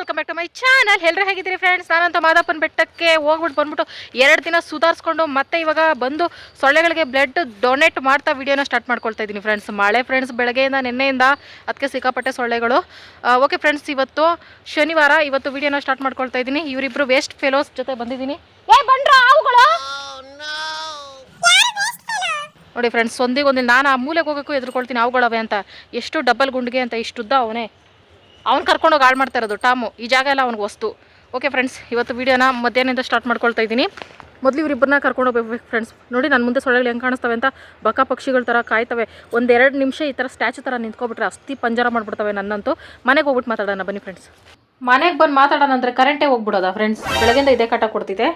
Welcome back to my channel ಎಲ್ಲರೂ ಹೇಗಿದ್ದೀರಿ friends ನಾನಂತ ಮಾದಪ್ಪನ ಬೆಟ್ಟಕ್ಕೆ ಹೋಗ್ಬಿಟ್ಟು ಬಂದ್ಬಿಟ್ಟು ಎರಡು ದಿನ ಸುಧಾರಿಸ್ಕೊಂಡು ಮತ್ತೆ ಇವಾಗ ಬಂದು ಸೊಳ್ಳೆಗಳಿಗೆ ಬ್ಲಡ್ ಡೊನೇಟ್ ಮಾಡ್ತಾ ವಿಡಿಯೋನ ಸ್ಟಾರ್ಟ್ ಮಾಡ್ಕೊಳ್ತಾ ಇದ್ದೀನಿ ಫ್ರೆಂಡ್ಸ್ ಮಳೆ ಫ್ರೆಂಡ್ಸ್ ಬೆಳಗ್ಗೆಯಿಂದ, ನಿನ್ನೆಯಿಂದ ಅದಕ್ಕೆ ಸಿಕ್ಕಾಪಟ್ಟೆ ಸೊಳ್ಳೆಗಳು. ಓಕೆ ಫ್ರೆಂಡ್ಸ್ ಇವತ್ತು ಶನಿವಾರ ಇವತ್ತು ವಿಡಿಯೋನ ಸ್ಟಾರ್ಟ್ ಮಾಡ್ಕೊಳ್ತಾ ಇದ್ದೀನಿ. ಇವರಿಬ್ಬರು ವೇಸ್ಟ್ ಫೆಲೋಸ್ ಜೊತೆ ಬಂದಿದ್ದೀನಿ. ಏ ನೋಡಿ ಫ್ರೆಂಡ್ಸ್ ಒಂದಿಗೊಂದು ನಾನು ಆ ಮೂಲೆಗೆ ಹೋಗೋಕ್ಕೂ ಎದುರ್ಕೊಳ್ತೀನಿ, ಅವುಗಳವೆ ಅಂತ. ಎಷ್ಟು ಡಬಲ್ ಗುಂಡಿಗೆ ಅಂತ, ಇಷ್ಟುದ್ದ ಅವನೇ. ಅವ್ನು ಕರ್ಕೊಂಡೋಗಿ ಹಾಳು ಮಾಡ್ತಾ ಇರೋದು, ಟಾಮು. ಈ ಜಾಗ ಎಲ್ಲ ಅವ್ನಿಗೆ ವಸ್ತು. ಓಕೆ ಫ್ರೆಂಡ್ಸ್ ಇವತ್ತು ವೀಡಿಯೋನ ಮಧ್ಯಾಹ್ನದಿಂದ ಸ್ಟಾರ್ಟ್ ಮಾಡ್ಕೊಳ್ತಾ ಇದ್ದೀನಿ. ಮೊದಲು ಇವರಿಬ್ಬರನ್ನ ಕರ್ಕೊಂಡು ಹೋಗ್ಬೇಕು ಫ್ರೆಂಡ್ಸ್ ನೋಡಿ ನನ್ನ ಮುಂದೆ ಸೊಳ್ಳೆಗಳು ಹೆಂಗೆ ಕಾಣಿಸ್ತವೆ ಅಂತ ಬಕ ಪಕ್ಷಿಗಳ ಥರ ಕಾಯ್ತವೆ. ಒಂದೆರಡು ನಿಮಿಷ ಈ ಥರ ಸ್ಟ್ಯಾಚು ಥರ ನಿಂತ್ಕೊಬಿಟ್ರೆ ಅಸ್ತಿ ಪಂಜರ ಮಾಡಿಬಿಡ್ತವೆ ನನ್ನಂತೂ. ಮನೆಗೆ ಹೋಗ್ಬಿಟ್ಟು ಮಾತಾಡೋಣ, ಬನ್ನಿ ಫ್ರೆಂಡ್ಸ್ ಮನೆಗೆ ಬಂದು ಮಾತಾಡೋಣ ಅಂದರೆ ಕರೆಂಟೇ ಹೋಗ್ಬಿಡೋದಾ ಫ್ರೆಂಡ್ಸ್ ಬೆಳಗ್ಗೆಯಿಂದ ಇದೇ ಕಟ್ಟ ಕೊಡ್ತಿದೆ.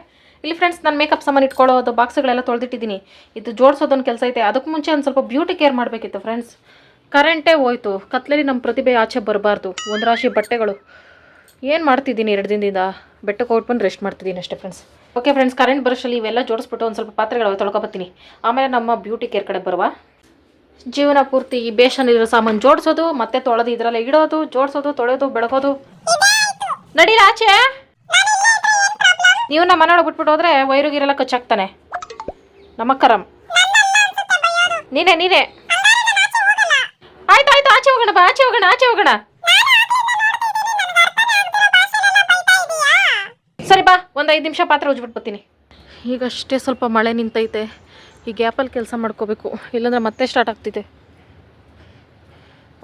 ಇಲ್ಲಿ ಫ್ರೆಂಡ್ಸ್ ನಾನು ಮೇಕಪ್ ಸಾಮಾನು ಇಟ್ಕೊಳ್ಳೋದು ಬಾಕ್ಸ್ಗಳೆಲ್ಲ ತೊಳೆದಿಟ್ಟಿದ್ದೀನಿ. ಇದು ಜೋಡಿಸೋದೊಂದು ಕೆಲಸ ಐತೆ. ಅದಕ್ಕೆ ಮುಂಚೆ ಒಂದು ಸ್ವಲ್ಪ ಬ್ಯೂಟಿ ಕೇರ್ ಮಾಡಬೇಕಿತ್ತು ಫ್ರೆಂಡ್ಸ್ ಕರೆಂಟೇ ಹೋಯ್ತು. ಕತ್ಲಲ್ಲಿ ನಮ್ಮ ಪ್ರತಿಭೆ ಆಚೆ ಬರಬಾರ್ದು. ಒಂದು ರಾಶಿ ಬಟ್ಟೆಗಳು. ಏನು ಮಾಡ್ತಿದ್ದೀನಿ ಎರಡು ದಿನದಿಂದ? ಬೆಟ್ಟಕ್ಕೆ ಹೋಗ್ಬಿಟ್ಟು ರೆಸ್ಟ್ ಮಾಡ್ತಿದ್ದೀನಿ ಅಷ್ಟೇ ಫ್ರೆಂಡ್ಸ್ ಓಕೆ ಫ್ರೆಂಡ್ಸ್ ಕರೆಂಟ್ ಬ್ರಷಲ್ಲಿ ಇವೆಲ್ಲ ಜೋಡಿಸ್ಬಿಟ್ಟು ಒಂದು ಸ್ವಲ್ಪ ಪಾತ್ರೆಗಳು ತೊಳ್ಕೊಬತ್ತೀನಿ ಆಮೇಲೆ ನಮ್ಮ ಬ್ಯೂಟಿ ಕೇರ್ ಕಡೆ ಬರುವ. ಜೀವನ ಪೂರ್ತಿ ಈ ಬೇಷನ್ ಇರೋ ಸಾಮಾನು ಜೋಡಿಸೋದು, ಮತ್ತೆ ತೊಳೆದು ಇದರಲ್ಲೇ ಇಡೋದು, ಜೋಡಿಸೋದು, ತೊಳೆಯೋದು, ಬೆಳಗೋದು. ನಡೀರ ಆಚೆ. ನೀವು ನಮ್ಮ ಮನೆಯೊಳಗೆ ಬಿಟ್ಬಿಟ್ಟು ಹೋದ್ರೆ ವೈರುಗಿರೆಲ್ಲ ಕಚ್ಚಾಕ್ತಾನೆ ನಮ್ಮ ಕರಮ್ ನೀನೇ ನೀನೇ. ಆಯ್ತು ಆಯ್ತು ಆಚೆ ಹೋಗೋಣ ಬಾ ಆಚೆ ಹೋಗೋಣ ಆಚೆ ಹೋಗೋಣ. ಸರಿ ಬಾ ಒಂದು ಐದು ನಿಮಿಷ ಪಾತ್ರೆ ಉಜ್ಬಿಟ್ಟು ಬರ್ತೀನಿ ಈಗಷ್ಟೇ ಸ್ವಲ್ಪ ಮಳೆ ನಿಂತೈತೆ. ಈ ಗ್ಯಾಪಲ್ಲಿ ಕೆಲಸ ಮಾಡ್ಕೋಬೇಕು. ಇಲ್ಲಾಂದ್ರೆ ಮತ್ತೆ ಸ್ಟಾರ್ಟ್ ಆಗ್ತಿದೆ.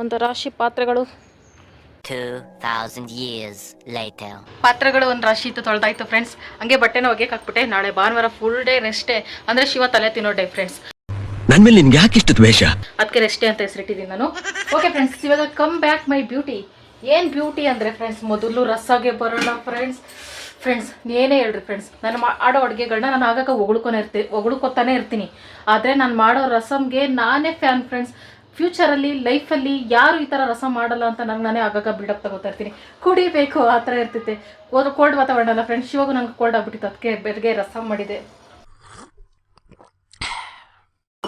ಒಂದು ರಾಶಿ ಪಾತ್ರೆಗಳು. 2000 years later. ಪಾತ್ರೆಗಳು ಒಂದು ರಾಶಿ ಇತ್ತು ತೊಳೆದಾಯ್ತು ಫ್ರೆಂಡ್ಸ್ ಹಂಗೆ ಬಟ್ಟೆನ ಒಗೆಯಕ್ಕೆ ಹಾಕ್ಬಿಟ್ಟೆ. ನಾಳೆ ಭಾನುವಾರ ಫುಲ್ ಡೇ ರೆಸ್ಟೇ ಅಂದರೆ ಶಿವ ತಲೆ ತಿನ್ನೋ ಡೇ ಫ್ರೆಂಡ್ಸ್ ನನ್ ಮೇಲೆ ನಿನ್ಗೆ ಯಾಕೆ ಇಷ್ಟು ದ್ವೇಷ? ಅದಕ್ಕೆ ರೆಸ್ಟೇ ಅಂತ ಹೆಸರಿಟ್ಟಿದ್ದೀನಿ ನಾನು. ಓಕೆ ಫ್ರೆಂಡ್ಸ್ ಇವಾಗ ಕಮ್ ಬ್ಯಾಕ್ ಮೈ ಬ್ಯೂಟಿ ಏನು ಬ್ಯೂಟಿ ಅಂದರೆ ಫ್ರೆಂಡ್ಸ್ ಮೊದಲು ರಸ್ಸಾಗೆ ಬರೋಣ ಫ್ರೆಂಡ್ಸ್ ಫ್ರೆಂಡ್ಸ್ ಏನೇ ಹೇಳ್ರಿ ಫ್ರೆಂಡ್ಸ್ ನಾನು ಮಾಡೋ ಅಡುಗೆಗಳನ್ನ ನಾನು ಆಗಾಗ ಹೊಗಳ್ಕೊನೇ ಇರ್ತೀನಿ ಹೊಗಳ್ಕೊತಾನೆ ಇರ್ತೀನಿ. ಆದರೆ ನಾನು ಮಾಡೋ ರಸಮ್ಗೆ ನಾನೇ ಫ್ಯಾನ್ ಫ್ರೆಂಡ್ಸ್ ಫ್ಯೂಚರಲ್ಲಿ ಲೈಫಲ್ಲಿ ಯಾರು ಈ ಥರ ರಸ ಮಾಡಲ್ಲ ಅಂತ ನಂಗೆ ನಾನೇ ಆಗಾಗ ಬಿಲ್ಡಪ್ ತಗೋತಾ ಇರ್ತೀನಿ. ಕುಡಿಬೇಕು, ಆ ಥರ ಇರ್ತೈತೆ ಕೋಲ್ಡ್ ವಾತಾವರಣ ಅಲ್ಲ ಫ್ರೆಂಡ್ಸ್ ಇವಾಗ ನಂಗೆ ಕೋಲ್ಡ್ ಆಗ್ಬಿಟ್ಟಿತ್ತು. ಅದಕ್ಕೆ ಬೆಳಗ್ಗೆ ರಸಮ್ ಮಾಡಿದೆ.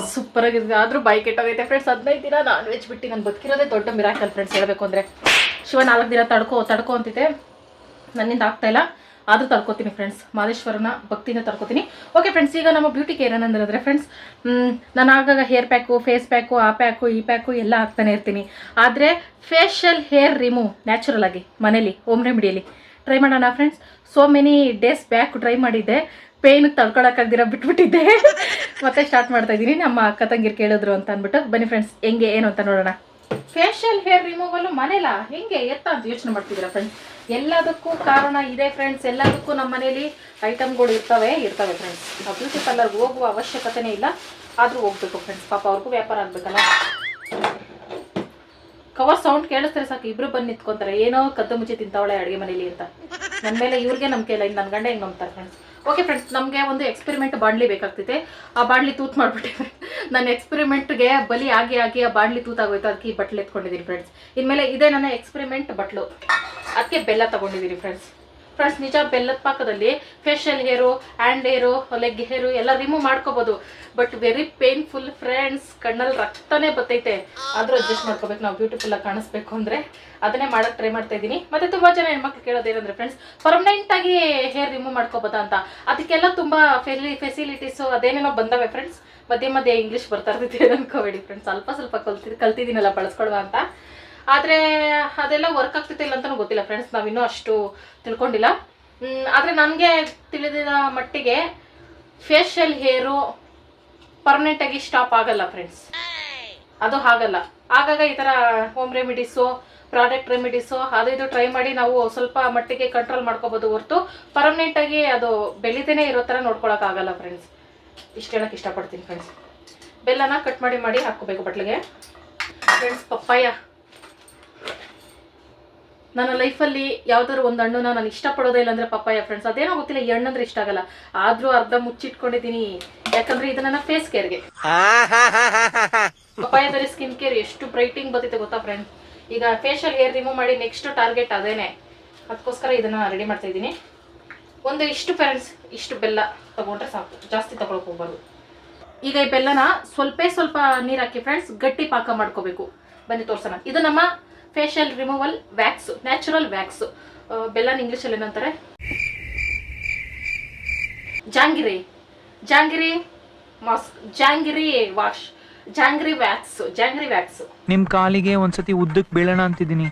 ಸೂಪರ್ ಆಗಿದೆ ಆದ್ರೂ ಬೈಕ್ ಕೆಟ್ಟೋಗೈತೆ ಫ್ರೆಂಡ್ಸ್ ಹದಿನೈದು ದಿನ ನಾನ್ ವೆಜ್ ಬಿಟ್ಟು ನಾನು ಬದುಕಿರೋದೇ ದೊಡ್ಡ ಮಿರಾಕಲ್ ಫ್ರೆಂಡ್ಸ್ ಹೇಳಬೇಕು ಅಂದರೆ. ಶಿವ ನಾಲ್ಕು ದಿನ ತಡ್ಕೋ ತಡ್ಕೋ ಅಂತಿದೆ. ನನ್ನಿಂದ ಆಗ್ತಾ ಇಲ್ಲ. ಆದರೂ ತಡ್ಕೋತೀನಿ ಫ್ರೆಂಡ್ಸ್ ಮಾದೇಶ್ವರನ ಭಕ್ತಿಯಿಂದ ತಡ್ಕೋತೀನಿ. ಓಕೆ ಫ್ರೆಂಡ್ಸ್ ಈಗ ನಮ್ಮ ಬ್ಯೂಟಿ ಕೇರ್ ಏನಂದ್ರೆ ಫ್ರೆಂಡ್ಸ್ ನಾನು ಆಗಾಗ ಹೇರ್ ಪ್ಯಾಕು ಫೇಸ್ ಪ್ಯಾಕು ಆ ಪ್ಯಾಕು ಈ ಪ್ಯಾಕು ಎಲ್ಲ ಹಾಕ್ತಾನೆ ಇರ್ತೀನಿ. ಆದರೆ ಫೇಶಿಯಲ್ ಹೇರ್ ರಿಮೂವ್ ನ್ಯಾಚುರಲ್ ಆಗಿ ಮನೇಲಿ ಹೋಮ್ ರೆಮಿಡಿಯಲ್ಲಿ ಟ್ರೈ ಮಾಡೋಣ friends so many days back try ಮಾಡಿದ್ದೆ. ಪೇನ್ ತಡ್ಕೊಳಕ್ಕಾಗ್ದಿರ ಬಿಟ್ಬಿಟ್ಟಿದ್ದೆ. ಮತ್ತೆ ಸ್ಟಾರ್ಟ್ ಮಾಡ್ತಾ ಇದೀನಿ ನಮ್ಮ ಅಕ್ಕ ತಂಗಿರ್ ಕೇಳಿದ್ರು ಅಂತ ಅಂದ್ಬಿಟ್ಟು, ಬನ್ನಿ ಫ್ರೆಂಡ್ಸ್ ಹೆಂಗೆ, ಏನು ಅಂತ ನೋಡೋಣ. ಫೇಶಿಯಲ್ ಹೇರ್ ರಿಮೂವಲ್ ಮನೇಲ? ಹೆಂಗೆ, ಎತ್ತ ಅಂತ ಯೋಚನೆ ಮಾಡ್ತಿದ್ದೀರಾ ಫ್ರೆಂಡ್ಸ್ ಎಲ್ಲದಕ್ಕೂ ಕಾರಣ ಇದೆ ಫ್ರೆಂಡ್ಸ್ ಎಲ್ಲದಕ್ಕೂ ನಮ್ಮ ಮನೇಲಿ ಐಟಮ್ಗಳು ಇರ್ತವೆ ಇರ್ತವೆ ಫ್ರೆಂಡ್ಸ್ ನಾವು ಬ್ಯೂಟಿ ಪಾರ್ಲರ್ಗೆ ಹೋಗುವ ಅವಶ್ಯಕತೆನೇ ಇಲ್ಲ. ಆದರೂ ಹೋಗ್ಬೇಕು ಫ್ರೆಂಡ್ಸ್ ಪಾಪ ಅವ್ರಿಗೂ ವ್ಯಾಪಾರ ಆಗಬೇಕಲ್ಲ. ಕವರ್ ಸೌಂಡ್ ಕೇಳಿಸ್ತಾರೆ ಸಾಕು. ಇಬ್ರು ಬಂದು ನಿಂತ್ಕೊಂತಾರೆ. ಏನೋ ಕದ್ದು ಮುಚ್ಚಿ ತಿಂತಾವಳೆ ಅಡುಗೆ ಮನೇಲಿ ಅಂತ. ನನ್ನ ಮೇಲೆ ಇವ್ರಿಗೆ ನಂಬಿಕೆ ಇಲ್ಲ. ಇನ್ನು ನನ್ನ ಗಂಡ ಹೆಂಗೆ ನಂಬ್ತಾರೆ ಫ್ರೆಂಡ್ಸ್ ಓಕೆ ಫ್ರೆಂಡ್ಸ್ ನಮಗೆ ಒಂದು ಎಕ್ಸ್ಪೆರಿಮೆಂಟ್ ಬಾಂಡ್ಲಿ ಬೇಕಾಗ್ತೈತೆ ಆ ಬಾಂಡ್ಲಿ ತೂತ್ ಮಾಡಿಬಿಟ್ಟೆ ನನ್ನ ಎಕ್ಸ್ಪೆರಿಮೆಂಟ್ಗೆ ಬಲಿ ಆಗಿ ಆಗಿ ಆ ಬಾಂಡ್ಲಿ ತೂತಾಗೋಯ್ತು. ಅದಕ್ಕೆ ಈ ಬಟ್ಲು ಎತ್ಕೊಂಡಿದ್ದೀನಿ ಫ್ರೆಂಡ್ಸ್ ಇನ್ಮೇಲೆ ಇದೇ ನನ್ನ ಎಕ್ಸ್ಪೆರಿಮೆಂಟ್ ಬಟ್ಲು. ಅದಕ್ಕೆ ಬೆಲ್ಲ ತೊಗೊಂಡಿದ್ದೀನಿ ಫ್ರೆಂಡ್ಸ್ ಫ್ರೆಂಡ್ಸ್ ನಿಜ ಬೆಲ್ಲದ ಪಾಕದಲ್ಲಿ facial hair hand hair leg hair ಎಲ್ಲ ರಿಮೂವ್ ಮಾಡ್ಕೋಬೋದು. ಬಟ್ ವೆರಿ ಪೇನ್ಫುಲ್ ಫ್ರೆಂಡ್ಸ್ ಕಣ್ಣಲ್ಲಿ ರಕ್ತನೇ ಬತ್ತೈತೆ. ಆದ್ರೂ ಅಡ್ಜಸ್ಟ್ ಮಾಡ್ಕೋಬೇಕು, ನಾವು ಬ್ಯೂಟಿಫುಲ್ ಆಗಿ ಕಾಣಿಸ್ಬೇಕು ಅಂದ್ರೆ ಅದನ್ನೇ ಮಾಡಕ್ ಟ್ರೈ ಮಾಡ್ತಾ ಇದ್ದೀನಿ. ಮತ್ತೆ ತುಂಬಾ ಜನ ಹೆಣ್ಮಕ್ಳು ಕೇಳೋದೇನಂದ್ರೆ ಫ್ರೆಂಡ್ಸ್ ಪರ್ಮನೆಂಟ್ ಆಗಿ ಹೇರ್ ರಿಮೂವ್ ಮಾಡ್ಕೋಬೋದಾ ಅಂತ. ಅದಕ್ಕೆಲ್ಲ ತುಂಬಾ ಫೆಸಿಲಿಟೀಸು ಅದೇನೇನೋ ಬಂದವೆ ಫ್ರೆಂಡ್ಸ್ ಮಧ್ಯೆ ಮಧ್ಯೆ ಇಂಗ್ಲಿಷ್ ಬರ್ತಾ ಇರ್ತೈತೆ, ಅನ್ಕೋಬೇಡಿ ಫ್ರೆಂಡ್ಸ್ ಸ್ವಲ್ಪ ಸ್ವಲ್ಪ ಕಲ್ತಿ, ಕಲ್ತಿದ್ದೀನಲ್ಲ ಬಳಸ್ಕೊಳ್ವಾ ಅಂತ. ಆದರೆ ಅದೆಲ್ಲ ವರ್ಕ್ ಆಗ್ತೈತೆ ಇಲ್ಲ ಅಂತಲೂ ಗೊತ್ತಿಲ್ಲ ಫ್ರೆಂಡ್ಸ್ ನಾವಿನ್ನೂ ಅಷ್ಟು ತಿಳ್ಕೊಂಡಿಲ್ಲ. ಆದರೆ ನನಗೆ ತಿಳಿದಿದ ಮಟ್ಟಿಗೆ ಫೇಶಿಯಲ್ ಹೇರು ಪರ್ಮನೆಂಟ್ ಆಗಿ ಸ್ಟಾಪ್ ಆಗಲ್ಲ ಫ್ರೆಂಡ್ಸ್ ಅದು ಆಗಲ್ಲ ಆಗಾಗ ಈ ಥರ ಹೋಮ್ ರೆಮಿಡೀಸು ಪ್ರಾಡಕ್ಟ್ ರೆಮಿಡೀಸು ಅದು ಇದು ಟ್ರೈ ಮಾಡಿ ನಾವು ಸ್ವಲ್ಪ ಮಟ್ಟಿಗೆ ಕಂಟ್ರೋಲ್ ಮಾಡ್ಕೋಬೋದು ಹೊರತು ಪರ್ಮನೆಂಟ್ ಆಗಿ ಅದು ಬೆಳಿತೇನೆ ಇರೋ ಥರ ನೋಡ್ಕೊಳಕ್ ಆಗಲ್ಲ ಫ್ರೆಂಡ್ಸ್ ಇಷ್ಟು ಹೇಳಕ್ ಇಷ್ಟಪಡ್ತೀನಿ ಫ್ರೆಂಡ್ಸ್ ಬೆಲ್ಲನ ಕಟ್ ಮಾಡಿ ಮಾಡಿ ಹಾಕ್ಕೋಬೇಕು ಬಟ್ಲಿಗೆ. Friends papaya. ನನ್ನ ಲೈಫಲ್ಲಿ ಯಾವ್ದಾದ್ರು ಒಂದು ಹಣ್ಣು ನಾನು ಇಷ್ಟಪಡೋದೇ ಇಲ್ಲ ಅಂದ್ರೆ ಪಪ್ಪಾಯ ಫ್ರೆಂಡ್ಸ್ ಅದೇನೋ ಗೊತ್ತಿಲ್ಲ ಈ ಹಣ್ಣಂದ್ರೆ ಇಷ್ಟ ಆಗಲ್ಲ. ಆದ್ರೂ ಅರ್ಧ ಮುಚ್ಚಿಟ್ಕೊಂಡಿದ್ದೀನಿ. ಯಾಕಂದ್ರೆ ಇದು ನನ್ನ ಫೇಸ್ ಕೇರ್ಗೆ ಪಪ್ಪಾಯದಲ್ಲಿ ಸ್ಕಿನ್ ಕೇರ್ ಎಷ್ಟು ಬ್ರೈಟಿಂಗ್ ಬರ್ತೈತೆ ಗೊತ್ತಾ ಫ್ರೆಂಡ್ಸ್ ಈಗ ಫೇಶಿಯಲ್ ಹೇರ್ ರಿಮೂವ್ ಮಾಡಿ ನೆಕ್ಸ್ಟ್ ಟಾರ್ಗೆಟ್ ಅದೇನೆ. ಅದಕ್ಕೋಸ್ಕರ ಇದನ್ನ ರೆಡಿ ಮಾಡ್ತಾ ಇದ್ದೀನಿ. ಒಂದು ಇಷ್ಟು ಫ್ರೆಂಡ್ಸ್ ಇಷ್ಟು ಬೆಲ್ಲ ತಗೊಂಡ್ರೆ ಸಾಕು. ಜಾಸ್ತಿ ತಗೊಳಕ್ ಹೋಗ್ಬಾರ್ದು. ಈಗ ಈ ಬೆಲ್ಲನ ಸ್ವಲ್ಪ ಸ್ವಲ್ಪ ನೀರು ಹಾಕಿ ಫ್ರೆಂಡ್ಸ್ ಗಟ್ಟಿ ಪಾಕ ಮಾಡ್ಕೋಬೇಕು. ಬನ್ನಿ ತೋರ್ಸೋಣ. ಇದು ನಮ್ಮ facial removal wax natural wax English ಅಲ್ಲಿ ಏನಂತಾರೆ? Jaggery. Jaggery mask jaggery wash, jaggery wax jaggery wax ನಿಮ್ ಕಾಲಿಗೆ ಒಂದ್ಸತಿ ಉದ್ದಕ್ ಬೀಳೋಣ ಅಂತಿದ್ದೀನಿ.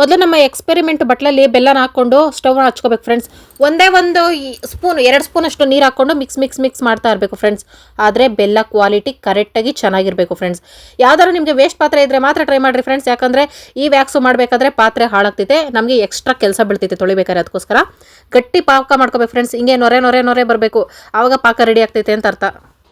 ಮೊದಲು ನಮ್ಮ ಎಕ್ಸ್ಪೆರಿಮೆಂಟ್ ಬಟ್ಲಲ್ಲಿ ಬೆಲ್ಲನ ಹಾಕೊಂಡು ಸ್ಟವ್ ಹಚ್ಕೋಬೇಕು ಫ್ರೆಂಡ್ಸ್ ಒಂದೇ ಒಂದು ಸ್ಪೂನ್ ಎರಡು ಸ್ಪೂನ್ ಅಷ್ಟು ನೀರು ಹಾಕೊಂಡು ಮಿಕ್ಸ್ ಮಿಕ್ಸ್ ಮಿಕ್ಸ್ ಮಾಡ್ತಾ ಇರಬೇಕು ಫ್ರೆಂಡ್ಸ್ ಆದರೆ ಬೆಲ್ಲ ಕ್ವಾಲಿಟಿ ಕರೆಕ್ಟಾಗಿ ಚೆನ್ನಾಗಿರಬೇಕು ಫ್ರೆಂಡ್ಸ್ ಯಾವ್ದಾದ್ರು ನಿಮಗೆ ವೇಸ್ಟ್ ಪಾತ್ರೆ ಇದ್ರೆ ಮಾತ್ರ ಟ್ರೈ ಮಾಡಿರಿ ಫ್ರೆಂಡ್ಸ್ ಯಾಕಂದರೆ ಈ ವ್ಯಾಕ್ಸು ಮಾಡಬೇಕಾದ್ರೆ ಪಾತ್ರೆ ಹಾಳಾಗ್ತಿದೆ. ನಮಗೆ ಎಕ್ಸ್ಟ್ರಾ ಕೆಲಸ ಬೀಳ್ತೈತೆ ತೊಳಿಬೇಕಾದ್ರೆ ಅದಕ್ಕೋಸ್ಕರ. ಗಟ್ಟಿ ಪಾಕ ಮಾಡ್ಕೋಬೇಕು ಫ್ರೆಂಡ್ಸ್ ಹಿಂಗೆ ನೊರೆ ನೊರೆ ನೊರೆ ಬರಬೇಕು. ಆವಾಗ ಪಾಕ ರೆಡಿ ಆಗ್ತೈತೆ ಅಂತ ಅರ್ಥ.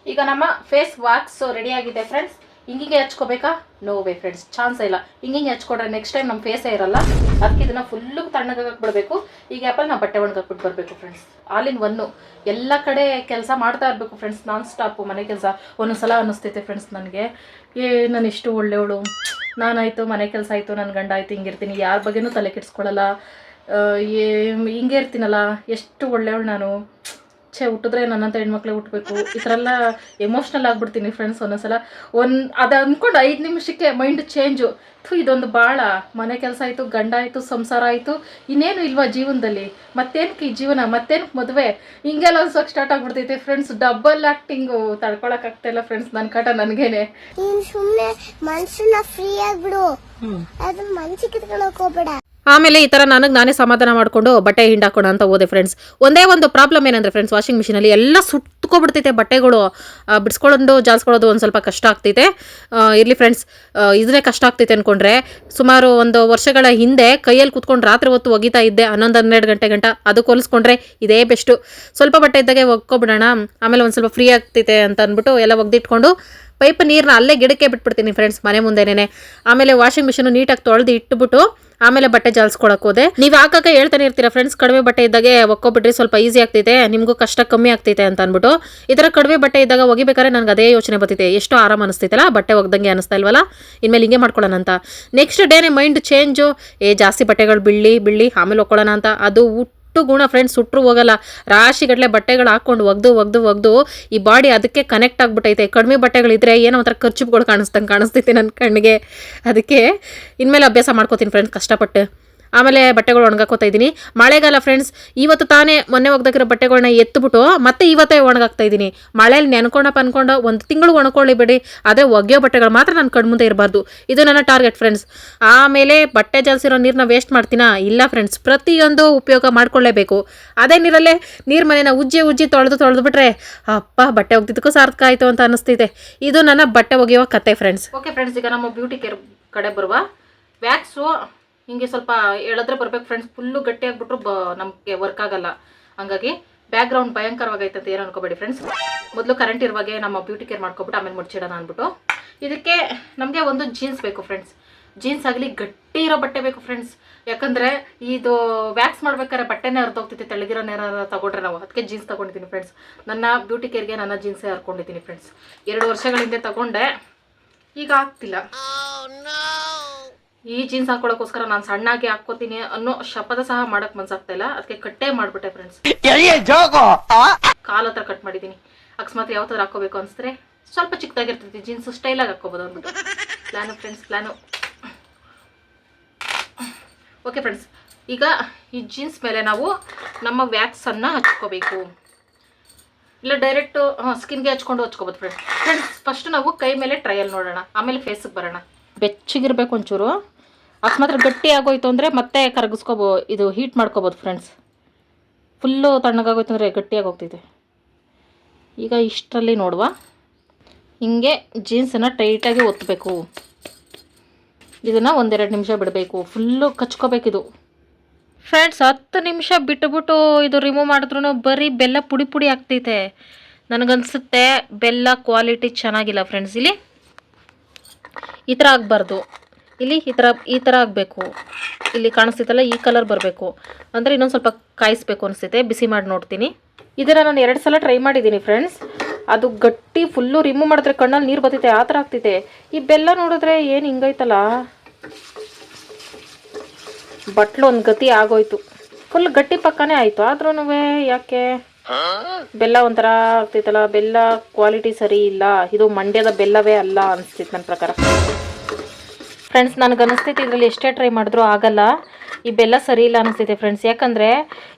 ಈಗ ನಮ್ಮ ಫೇಸ್ ವಾಕ್ಸ್ ರೆಡಿ ಆಗಿದೆ ಫ್ರೆಂಡ್ಸ್ ಹಿಂಗಿಗೆ ಹಚ್ಕೋಬೇಕಾ? ನೋ ವೇ ಫ್ರೆಂಡ್ಸ್ ಚಾನ್ಸ್ ಇಲ್ಲ. ಹಿಂಗಿಂಗೆ ಹಚ್ಕೊಂಡ್ರೆ ನೆಕ್ಸ್ಟ್ ಟೈಮ್ ನಮ್ಮ ಫೇಸೇ ಇರಲ್ಲ. ಅದಕ್ಕೆ ಇದನ್ನ ಫುಲ್ಲು ತಣ್ಣಗೆ ಬಿಡಬೇಕು ಈಗ ಆ್ಯಪಲ್ ನಾವು ಬಟ್ಟೆ ಒಣಗಾಕ್ಬಿಟ್ಟು ಬರಬೇಕು ಫ್ರೆಂಡ್ಸ್ ಆಲಿನ್ ಒನ್ನು ಎಲ್ಲ ಕಡೆ ಕೆಲಸ ಮಾಡ್ತಾ ಇರಬೇಕು ಫ್ರೆಂಡ್ಸ್ ನಾನ್ ಸ್ಟಾಪು ಮನೆ ಕೆಲಸ. ಒಂದೊಂದ್ಸಲ ಅನ್ನಿಸ್ತೈತೆ ಫ್ರೆಂಡ್ಸ್ ನನಗೆ. ಏ, ನಾನು ಇಷ್ಟು ಒಳ್ಳೆಯವಳು ನಾನಾಯಿತು, ಮನೆ ಕೆಲಸ ಆಯಿತು ನನ್ನ ಗಂಡ ಆಯಿತು ಹಿಂಗಿರ್ತೀನಿ ಯಾರ ಬಗ್ಗೆನೂ ತಲೆ ಕೆಡಿಸ್ಕೊಳ್ಳಲ್ಲ ಏ, ಹಿಂಗೆ ಇರ್ತೀನಲ್ಲ. ಎಷ್ಟು ಒಳ್ಳೆಯವಳು ನಾನು. ಛೇ ಹುಟ್ಟಿದ್ರೆ ನನ್ನಂತ ಹೆಣ್ಮಕ್ಳೇ ಹುಟ್ಟಬೇಕು ಈ ಥರ ಎಲ್ಲ ಎಮೋಷ್ನಲ್ ಆಗ್ಬಿಡ್ತೀನಿ ಫ್ರೆಂಡ್ಸ್ ಒಂದೊಂದ್ಸಲ. ಒಂದು ಅದು ಅಂದ್ಕೊಂಡು ಐದು ನಿಮಿಷಕ್ಕೆ ಮೈಂಡ್ ಚೇಂಜು ಥು ಇದೊಂದು ಭಾಳ ಮನೆ ಕೆಲಸ ಆಯಿತು ಗಂಡ ಆಯಿತು ಸಂಸಾರ ಆಯಿತು. ಇನ್ನೇನು ಇಲ್ವಾ ಜೀವನದಲ್ಲಿ? ಮತ್ತೇನಕ್ಕೆ ಈ ಜೀವನ? ಮತ್ತೇನಕ್ಕೆ ಮದುವೆ? ಹಿಂಗೆಲ್ಲ ಅನ್ಸೋಕೆ ಸ್ಟಾರ್ಟ್ ಆಗ್ಬಿಡ್ತೈತೆ ಫ್ರೆಂಡ್ಸ್ ಡಬಲ್ ಆ್ಯಕ್ಟಿಂಗು ತಡ್ಕೊಳಕ್ಕಾಗ್ತಾಯಿಲ್ಲ ಫ್ರೆಂಡ್ಸ್ ನನ್ನ ಕಟ ನನಗೇನೆ. ಸುಮ್ಮನೆ ಮನಸ್ಸನ್ನ ಮನ್ಸನ್ನ ಫ್ರೀ ಆಗ್ಬಿಡು. ಅದು ಮನ್ಸಿಗೆ ಹೋಗ್ಬೇಡ ಆಮೇಲೆ ಈ ಥರ ನನಗೆ ನಾನೇ ಸಮಾಧಾನ ಮಾಡಿಕೊಂಡು ಬಟ್ಟೆ ಹಿಂಡಾಕೋಣ ಅಂತ ಹೋದೆ ಫ್ರೆಂಡ್ಸ್ ಒಂದೇ ಒಂದು ಪ್ರಾಬ್ಲಮ್ ಏನಂದರೆ ಫ್ರೆಂಡ್ಸ್ ವಾಷಿಂಗ್ ಮಿಷಿನಲ್ಲಿ ಎಲ್ಲ ಸುಟ್ಕೊಬಿಡ್ತೈತೆ ಬಟ್ಟೆಗಳು. ಬಿಡಿಸ್ಕೊಳ್ಳೋದು, ಜಾಲ್ಸ್ಕೊಳ್ಳೋದು ಒಂದು ಸ್ವಲ್ಪ ಕಷ್ಟ ಆಗ್ತೈತೆ. ಇರಲಿ ಫ್ರೆಂಡ್ಸ್ ಇದನ್ನೇ ಕಷ್ಟ ಆಗ್ತೈತೆ ಅಂದ್ಕೊಂಡ್ರೆ ಸುಮಾರು ಒಂದು ವರ್ಷಗಳ ಹಿಂದೆ ಕೈಯಲ್ಲಿ ಕುತ್ಕೊಂಡು ರಾತ್ರಿ ಹೊತ್ತು ಒಗಿತಾ ಇದ್ದೆ ಹನ್ನೊಂದು, ಹನ್ನೆರಡು ಗಂಟೆ ಗಂಟ. ಅದಕ್ಕೆ ಹೋಲಿಸ್ಕೊಂಡ್ರೆ ಇದೇ ಬೆಸ್ಟು ಸ್ವಲ್ಪ ಬಟ್ಟೆ ಇದ್ದಾಗೆ ಒಗ್ಕೊಬಿಡೋಣ, ಆಮೇಲೆ ಒಂದು ಸ್ವಲ್ಪ ಫ್ರೀ ಆಗ್ತೈತೆ ಅಂತ ಅಂದ್ಬಿಟ್ಟು ಎಲ್ಲ ಒಗ್ದಿಟ್ಕೊಂಡು ಪೈಪ್ ನೀರನ್ನ ಅಲ್ಲೇ ಗಿಡಕ್ಕೆ ಬಿಟ್ಬಿಡ್ತೀನಿ ಫ್ರೆಂಡ್ಸ್ ಮನೆ ಮುಂದೆನೇ ಆಮೇಲೆ ವಾಷಿಂಗ್ ಮಿಷಿನ್ ನೀಟಾಗಿ ತೊಳೆದು ಇಟ್ಬಿಟ್ಟು ಆಮೇಲೆ ಬಟ್ಟೆ ಜಾಲ್ಸ್ಕೊಳಕ್ ಹೋದೆ. ನೀವು ಹಾಕಕ್ಕೆ ಹೇಳ್ತಾನೆ ಇರ್ತೀರಾ ಫ್ರೆಂಡ್ಸ್ ಕಡಿಮೆ ಬಟ್ಟೆ ಇದ್ದಾಗೆ ಒಕ್ಕೊಬಿಟ್ರೆ ಸ್ವಲ್ಪ ಈಸಿ ಆಗ್ತೈತೆ, ನಿಮಗೂ ಕಷ್ಟ ಕಮ್ಮಿ ಆಗ್ತೈತೆ ಅಂತ ಅಂದ್ಬಿಟ್ಟು. ಈ ಥರ ಕಡಿಮೆ ಬಟ್ಟೆ ಇದ್ದಾಗ ಒಗಿಬೇಕಾದ್ರೆ ನನಗೆ ಅದೇ ಯೋಚನೆ ಬರ್ತೈತೆ, ಎಷ್ಟು ಆರಾಮ ಅನಿಸ್ತೈತಲ್ಲ, ಬಟ್ಟೆ ಒಗ್ದಂಗೆ ಅನಿಸ್ತಾ ಇಲ್ವಲ್ಲ? ಇನ್ಮೇಲೆ ಹಿಂಗೆ ಮಾಡ್ಕೊಳ್ಳೋಣ ಅಂತ. ನೆಕ್ಸ್ಟ್ ಡೇನೆ ಮೈಂಡ್ ಚೇಂಜು ಏ ಜಾಸ್ತಿ ಬಟ್ಟೆಗಳು ಬಿಳ್ಳಿ ಬಿಳ್ಳಿ, ಆಮೇಲೆ ಒಕ್ಕೊಳ್ಳೋಣ ಅಂತ. ಅದು ಹುಟ್ಟು ಗುಣ ಫ್ರೆಂಡ್ಸ್ ಸುಟ್ಟರು ಹೋಗಲ್ಲ. ರಾಶಿಗಟ್ಟಲೆ ಬಟ್ಟೆಗಳು ಹಾಕೊಂಡು ಒಗ್ದು ಒಗ್ದು ಒಗ್ದು ಈ ಬಾಡಿ ಅದಕ್ಕೆ ಕನೆಕ್ಟ್ ಆಗಿಬಿಟ್ಟೈತೆ ಕಡಿಮೆ ಬಟ್ಟೆಗಳಿದ್ರೆ ಏನೋ ಒಂಥರ ಖರ್ಚುಗಳು ಕಾಣಿಸ್ತಂಗೆ ಕಾಣಿಸ್ತೈತೆ ನನ್ನ ಕಣ್ಣಿಗೆ. ಅದಕ್ಕೆ ಇನ್ಮೇಲೆ ಅಭ್ಯಾಸ ಮಾಡ್ಕೋತೀನಿ ಫ್ರೆಂಡ್ಸ್ ಕಷ್ಟಪಟ್ಟು. ಆಮೇಲೆ ಬಟ್ಟೆಗಳು ಒಣಗಾಕೋತಾ ಇದ್ದೀನಿ. ಮಳೆಗಾಲ ಫ್ರೆಂಡ್ಸ್ ಇವತ್ತು ತಾನೇ ಮೊನ್ನೆ ಒಗ್ದಾಕಿರೋ ಬಟ್ಟೆಗಳನ್ನ ಎತ್ತುಬಿಟ್ಟು ಮತ್ತೆ ಇವತ್ತೇ ಒಣಗಾಕ್ತಾ ಇದ್ದೀನಿ. ಮಳೆಯಲ್ಲಿ ನೆನ್ಕೊಂಡಪ್ಪ ಅನ್ಕೊಂಡು ಒಂದು ತಿಂಗಳು ಒಣಕೊಳ್ಳಿ ಬಿಡಿ ಅದೇ ಒಗೆಯೋ ಬಟ್ಟೆಗಳು ಮಾತ್ರ ನನ್ನ ಕಣ್ಮುಂದೆ ಇರಬಾರ್ದು. ಇದು ನನ್ನ ಟಾರ್ಗೆಟ್ ಫ್ರೆಂಡ್ಸ್ ಆಮೇಲೆ ಬಟ್ಟೆ ಜಾಲಿಸಿರೋ ನೀರನ್ನ ವೇಸ್ಟ್ ಮಾಡ್ತೀನಾ? ಇಲ್ಲ ಫ್ರೆಂಡ್ಸ್ ಪ್ರತಿಯೊಂದು ಉಪಯೋಗ ಮಾಡ್ಕೊಳ್ಳೇಬೇಕು. ಅದೇ ನೀರಲ್ಲೇ ನೀರು ಮನೆನ ಉಜ್ಜಿ ಉಜ್ಜಿ ತೊಳೆದು ತೊಳೆದು ಬಿಟ್ರೆ, ಅಪ್ಪ ಬಟ್ಟೆ ಒಗ್ದಿದ್ದಕ್ಕೂ ಸಾರ್ಥಕ ಆಯಿತು ಅಂತ ಅನ್ನಿಸ್ತಿದೆ. ಇದು ನನ್ನ ಬಟ್ಟೆ ಒಗೆಯುವ ಕತೆ ಫ್ರೆಂಡ್ಸ್ ಓಕೆ ಫ್ರೆಂಡ್ಸ್ ಈಗ ನಮ್ಮ ಬ್ಯೂಟಿ ಕೇರ್ ಕಡೆ ಬರುವ. ವ್ಯಾಕ್ಸು ಹಿಂಗೆ ಸ್ವಲ್ಪ ಎಳೆದ್ರೆ ಬರ್ಬೇಕು ಫ್ರೆಂಡ್ಸ್ ಫುಲ್ಲು ಗಟ್ಟಿ ಆಗ್ಬಿಟ್ರು ಬ, ನಮಗೆ ವರ್ಕ್ ಆಗಲ್ಲ. ಹಂಗಾಗಿ ಬ್ಯಾಕ್ಗ್ರೌಂಡ್ ಭಯಂಕರವಾಗೈತೆ ಅಂತ ಏನು ಅನ್ಕೋಬೇಡಿ ಫ್ರೆಂಡ್ಸ್ ಮೊದಲು ಕರೆಂಟ್ ಇರುವಾಗೆ ನಮ್ಮ ಬ್ಯೂಟಿ ಕೇರ್ ಮಾಡ್ಕೊಬಿಟ್ಟು ಆಮೇಲೆ ಮುಚ್ಚಿಡೋಣ ಅಂದ್ಬಿಟ್ಟು ಇದಕ್ಕೆ ನಮಗೆ ಒಂದು ಜೀನ್ಸ್ ಬೇಕು ಫ್ರೆಂಡ್ಸ್ ಜೀನ್ಸ್ ಆಗಲಿ ಗಟ್ಟಿ ಇರೋ ಬಟ್ಟೆ ಬೇಕು ಫ್ರೆಂಡ್ಸ್ ಯಾಕಂದರೆ ಇದು ವ್ಯಾಕ್ಸ್ ಮಾಡ್ಬೇಕಾದ್ರೆ ಬಟ್ಟೆನೇ ಅರ್ಧೋಗ್ತಿತ್ತು ತೆಳಗಿರೋ ನೇರ ತಗೊಂಡ್ರೆ ನಾವು. ಅದಕ್ಕೆ ಜೀನ್ಸ್ ತೊಗೊಂಡಿದ್ದೀನಿ ಫ್ರೆಂಡ್ಸ್ ನನ್ನ ಬ್ಯೂಟಿ ಕೇರ್ಗೆ ನನ್ನ ಜೀನ್ಸೇ ಹರ್ಕೊಂಡಿದ್ದೀನಿ ಫ್ರೆಂಡ್ಸ್ ಎರಡು ವರ್ಷಗಳ ಹಿಂದೆ ತಗೊಂಡೆ. ಈಗ ಆಗ್ತಿಲ್ಲ. ಈ ಜೀನ್ಸ್ ಹಾಕೊಳ್ಳೋಕೋಸ್ಕರ ನಾನು ಸಣ್ಣಾಗಿ ಹಾಕೋತೀನಿ ಅನ್ನೋ ಶಪಥ ಸಹ ಮಾಡಕ್ ಮನ್ಸಾಗ್ತಾ ಇಲ್ಲ. ಅದಕ್ಕೆ ಕಟ್ಟೆ ಮಾಡ್ಬಿಟ್ಟೆ ಫ್ರೆಂಡ್ಸ್ ಕಾಲ್ ಹತ್ರ ಕಟ್ ಮಾಡಿದ್ದೀನಿ ಅಕಸ್ಮಾತ್ ಯಾವ ಥರ ಹಾಕೋಬೇಕು ಅನ್ಸಿದ್ರೆ ಸ್ವಲ್ಪ ಚಿಕ್ಕದಾಗಿರ್ತೈತಿ. ಜೀನ್ಸ್ ಸ್ಟೈಲಾಗಿ ಹಾಕೋಬಹುದು ಅಂದ್ಬಿಟ್ಟು. Plan friends plan okay friends ಈಗ ಈ ಜೀನ್ಸ್ ಮೇಲೆ ನಾವು ನಮ್ಮ ವ್ಯಾಕ್ಸನ್ನು ಹಚ್ಕೋಬೇಕು. ಇಲ್ಲ ಡೈರೆಕ್ಟ್ ಸ್ಕಿನ್ಗೆ ಹಚ್ಕೊಂಡು ಹಚ್ಕೋಬೋದು ಫ್ರೆಂಡ್ಸ್ ಫ್ರೆಂಡ್ಸ್ ಫಸ್ಟ್ ನಾವು ಕೈ ಮೇಲೆ ಟ್ರಯಲ್ ನೋಡೋಣ. ಆಮೇಲೆ ಫೇಸಿಗೆ ಬರೋಣ. ಬೆಚ್ಚಗಿರ್ಬೇಕು ಒಂಚೂರು. ಅಕಸ್ಮಾತ್ ಗಟ್ಟಿ ಆಗೋಯ್ತು ಅಂದರೆ ಮತ್ತೆ ಕರಗಿಸ್ಕೋಬೋ ಇದು ಹೀಟ್ ಮಾಡ್ಕೋಬೋದು ಫ್ರೆಂಡ್ಸ್ ಫುಲ್ಲು ತಣ್ಣಗಾಗೋಯ್ತು ಅಂದರೆ ಗಟ್ಟಿಯಾಗಿ ಹೋಗ್ತೈತೆ. ಈಗ ಇಷ್ಟರಲ್ಲಿ ನೋಡುವ. ಹಿಂಗೆ ಜೀನ್ಸನ್ನು ಟೈಟಾಗಿ ಒತ್ತಬೇಕು ಇದನ್ನು ಒಂದೆರಡು ನಿಮಿಷ ಬಿಡಬೇಕು. ಫುಲ್ಲು ಕಚ್ಕೋಬೇಕಿದು. ಫ್ರೆಂಡ್ಸ್ ಹತ್ತು ನಿಮಿಷ ಬಿಟ್ಟುಬಿಟ್ಟು ಇದು ರಿಮೂವ್ ಮಾಡಿದ್ರು ಬರೀ ಬೆಲ್ಲ ಪುಡಿ ಪುಡಿ ಆಗ್ತೈತೆ. ನನಗನ್ಸುತ್ತೆ ಬೆಲ್ಲ ಕ್ವಾಲಿಟಿ ಚೆನ್ನಾಗಿಲ್ಲ ಫ್ರೆಂಡ್ಸ್ ಇಲ್ಲಿ. ಈ ಥರ ಆಗಬಾರ್ದು. ಇಲ್ಲಿ ಈ ಥರ ಈ ಥರ ಆಗಬೇಕು. ಇಲ್ಲಿ ಕಾಣಿಸ್ತೈತಲ್ಲ ಈ ಕಲರ್ ಬರಬೇಕು. ಅಂದರೆ ಇನ್ನೊಂದು ಸ್ವಲ್ಪ ಕಾಯಿಸ್ಬೇಕು ಅನಿಸ್ತೈತೆ, ಬಿಸಿ ಮಾಡಿ ನೋಡ್ತೀನಿ. ಇದನ್ನು ನಾನು ಎರಡು ಸಲ ಟ್ರೈ ಮಾಡಿದ್ದೀನಿ ಫ್ರೆಂಡ್ಸ್ ಅದು ಗಟ್ಟಿ ಫುಲ್ಲು ರಿಮೂವ್ ಮಾಡಿದ್ರೆ ಕಣ್ಣಲ್ಲಿ ನೀರು ಬರ್ತೈತೆ, ಆ ಥರ ಆಗ್ತೈತೆ ಈ ಬೆಲ್ಲ ನೋಡಿದ್ರೆ ಏನು ಹಿಂಗೈತಲ್ಲ? ಬಟ್ಲು ಒಂದು ಗತಿ ಆಗೋಯ್ತು. ಫುಲ್ ಗಟ್ಟಿ ಪಕ್ಕನೇ ಆಯಿತು. ಆದ್ರೂ ಯಾಕೆ? ಬೆಲ್ಲ ಒಂಥರ ಆಗ್ತೈತಲ್ಲ ಬೆಲ್ಲ ಕ್ವಾಲಿಟಿ ಸರಿ ಇಲ್ಲ. ಇದು ಮಂಡ್ಯದ ಬೆಲ್ಲವೇ ಅಲ್ಲ ಅನಿಸ್ತಿತ್ತು ನನ್ನ ಪ್ರಕಾರ. ಫ್ರೆಂಡ್ಸ್ ನನಗೆ ಇದರಲ್ಲಿ ಎಷ್ಟೇ ಟ್ರೈ ಮಾಡಿದ್ರೂ ಆಗಲ್ಲ. ಈ ಬೆಲ್ಲ ಸರಿ ಇಲ್ಲ ಅನಿಸ್ತೈತೆ ಫ್ರೆಂಡ್ಸ್ ಯಾಕಂದರೆ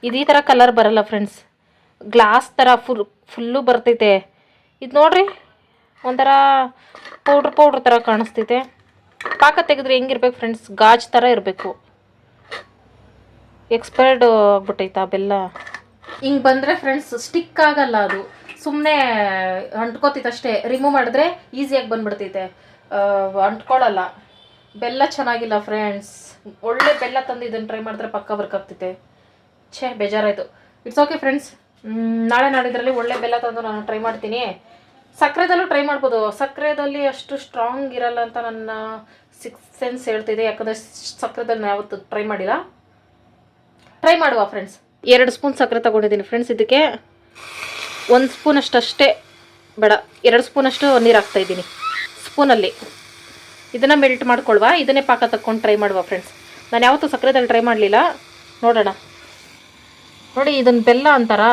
ಇದು ಈ ಥರ ಕಲರ್ ಬರಲ್ಲ ಫ್ರೆಂಡ್ಸ್ ಗ್ಲಾಸ್ ಥರ ಫುಲ್ ಫುಲ್ಲು ಬರ್ತೈತೆ. ಇದು ನೋಡ್ರಿ, ಒಂಥರ ಪೌಡ್ರ್ ಪೌಡ್ರ್ ಥರ ಕಾಣಿಸ್ತೈತೆ ಪಾಕ ತೆಗೆದ್ರೆ ಹೆಂಗಿರ್ಬೇಕು ಫ್ರೆಂಡ್ಸ್ ಗಾಜ್ ಥರ ಇರಬೇಕು. ಎಕ್ಸ್ಪೈರ್ಡ್ ಆ ಬೆಲ್ಲ. ಹಿಂಗೆ ಬಂದರೆ ಫ್ರೆಂಡ್ಸ್ ಸ್ಟಿಕ್ ಆಗಲ್ಲ ಅದು. ಸುಮ್ಮನೆ ಅಂಟ್ಕೋತೈತೆ ಅಷ್ಟೇ. ರಿಮೂವ್ ಮಾಡಿದ್ರೆ ಈಸಿಯಾಗಿ ಬಂದ್ಬಿಡ್ತೈತೆ. ಅಂಟ್ಕೊಳ್ಳಲ್ಲ ಬೆಲ್ಲ ಚೆನ್ನಾಗಿಲ್ಲ ಫ್ರೆಂಡ್ಸ್ ಒಳ್ಳೆ ಬೆಲ್ಲ ತಂದು ಇದನ್ನು ಟ್ರೈ ಮಾಡಿದ್ರೆ ಪಕ್ಕ ವರ್ಕ್ ಆಗ್ತೈತೆ. ಛೇ, ಬೇಜಾರಾಯಿತು. ಇಟ್ಸ್ ಓಕೆ ಫ್ರೆಂಡ್ಸ್ ನಾಳೆ ನಾಡಿದ್ರಲ್ಲಿ ಒಳ್ಳೆ ಬೆಲ್ಲ ತಂದು ನಾನು ಟ್ರೈ ಮಾಡ್ತೀನಿ. ಸಕ್ಕರೆದಲ್ಲೂ ಟ್ರೈ ಮಾಡ್ಬೋದು. ಸಕ್ಕರೆದಲ್ಲಿ ಅಷ್ಟು ಸ್ಟ್ರಾಂಗ್ ಇರಲ್ಲ ಅಂತ ನನ್ನ ಸಿಕ್ಸ್ ಸೆನ್ಸ್ ಹೇಳ್ತಿದೆ. ಯಾಕಂದರೆ ಸಕ್ಕರೆದಲ್ಲಿ ಯಾವತ್ತು ಟ್ರೈ ಮಾಡಿಲ್ಲ. ಟ್ರೈ ಮಾಡುವ ಫ್ರೆಂಡ್ಸ್ ಎರಡು ಸ್ಪೂನ್ ಸಕ್ಕರೆ ತೊಗೊಂಡಿದ್ದೀನಿ ಫ್ರೆಂಡ್ಸ್ ಇದಕ್ಕೆ ಒಂದು ಸ್ಪೂನಷ್ಟು ಅಷ್ಟೇ ಬೇಡ. ಎರಡು ಸ್ಪೂನಷ್ಟು ನೀರು ಹಾಕ್ತಾಯಿದ್ದೀನಿ ಸ್ಪೂನಲ್ಲಿ ಇದನ್ನು ಮೆಲ್ಟ್ ಮಾಡ್ಕೊಳ್ವಾ. ಇದನ್ನೇ ಪಾಕ ತಕ್ಕೊಂಡು ಟ್ರೈ ಮಾಡುವ ಫ್ರೆಂಡ್ಸ್ ನಾನು ಯಾವತ್ತೂ ಸಕ್ಕರೆದಲ್ಲಿ ಟ್ರೈ ಮಾಡಲಿಲ್ಲ. ನೋಡೋಣ. ನೋಡಿ ಇದನ್ನು ಬೆಲ್ಲ ಅಂತಾರಾ.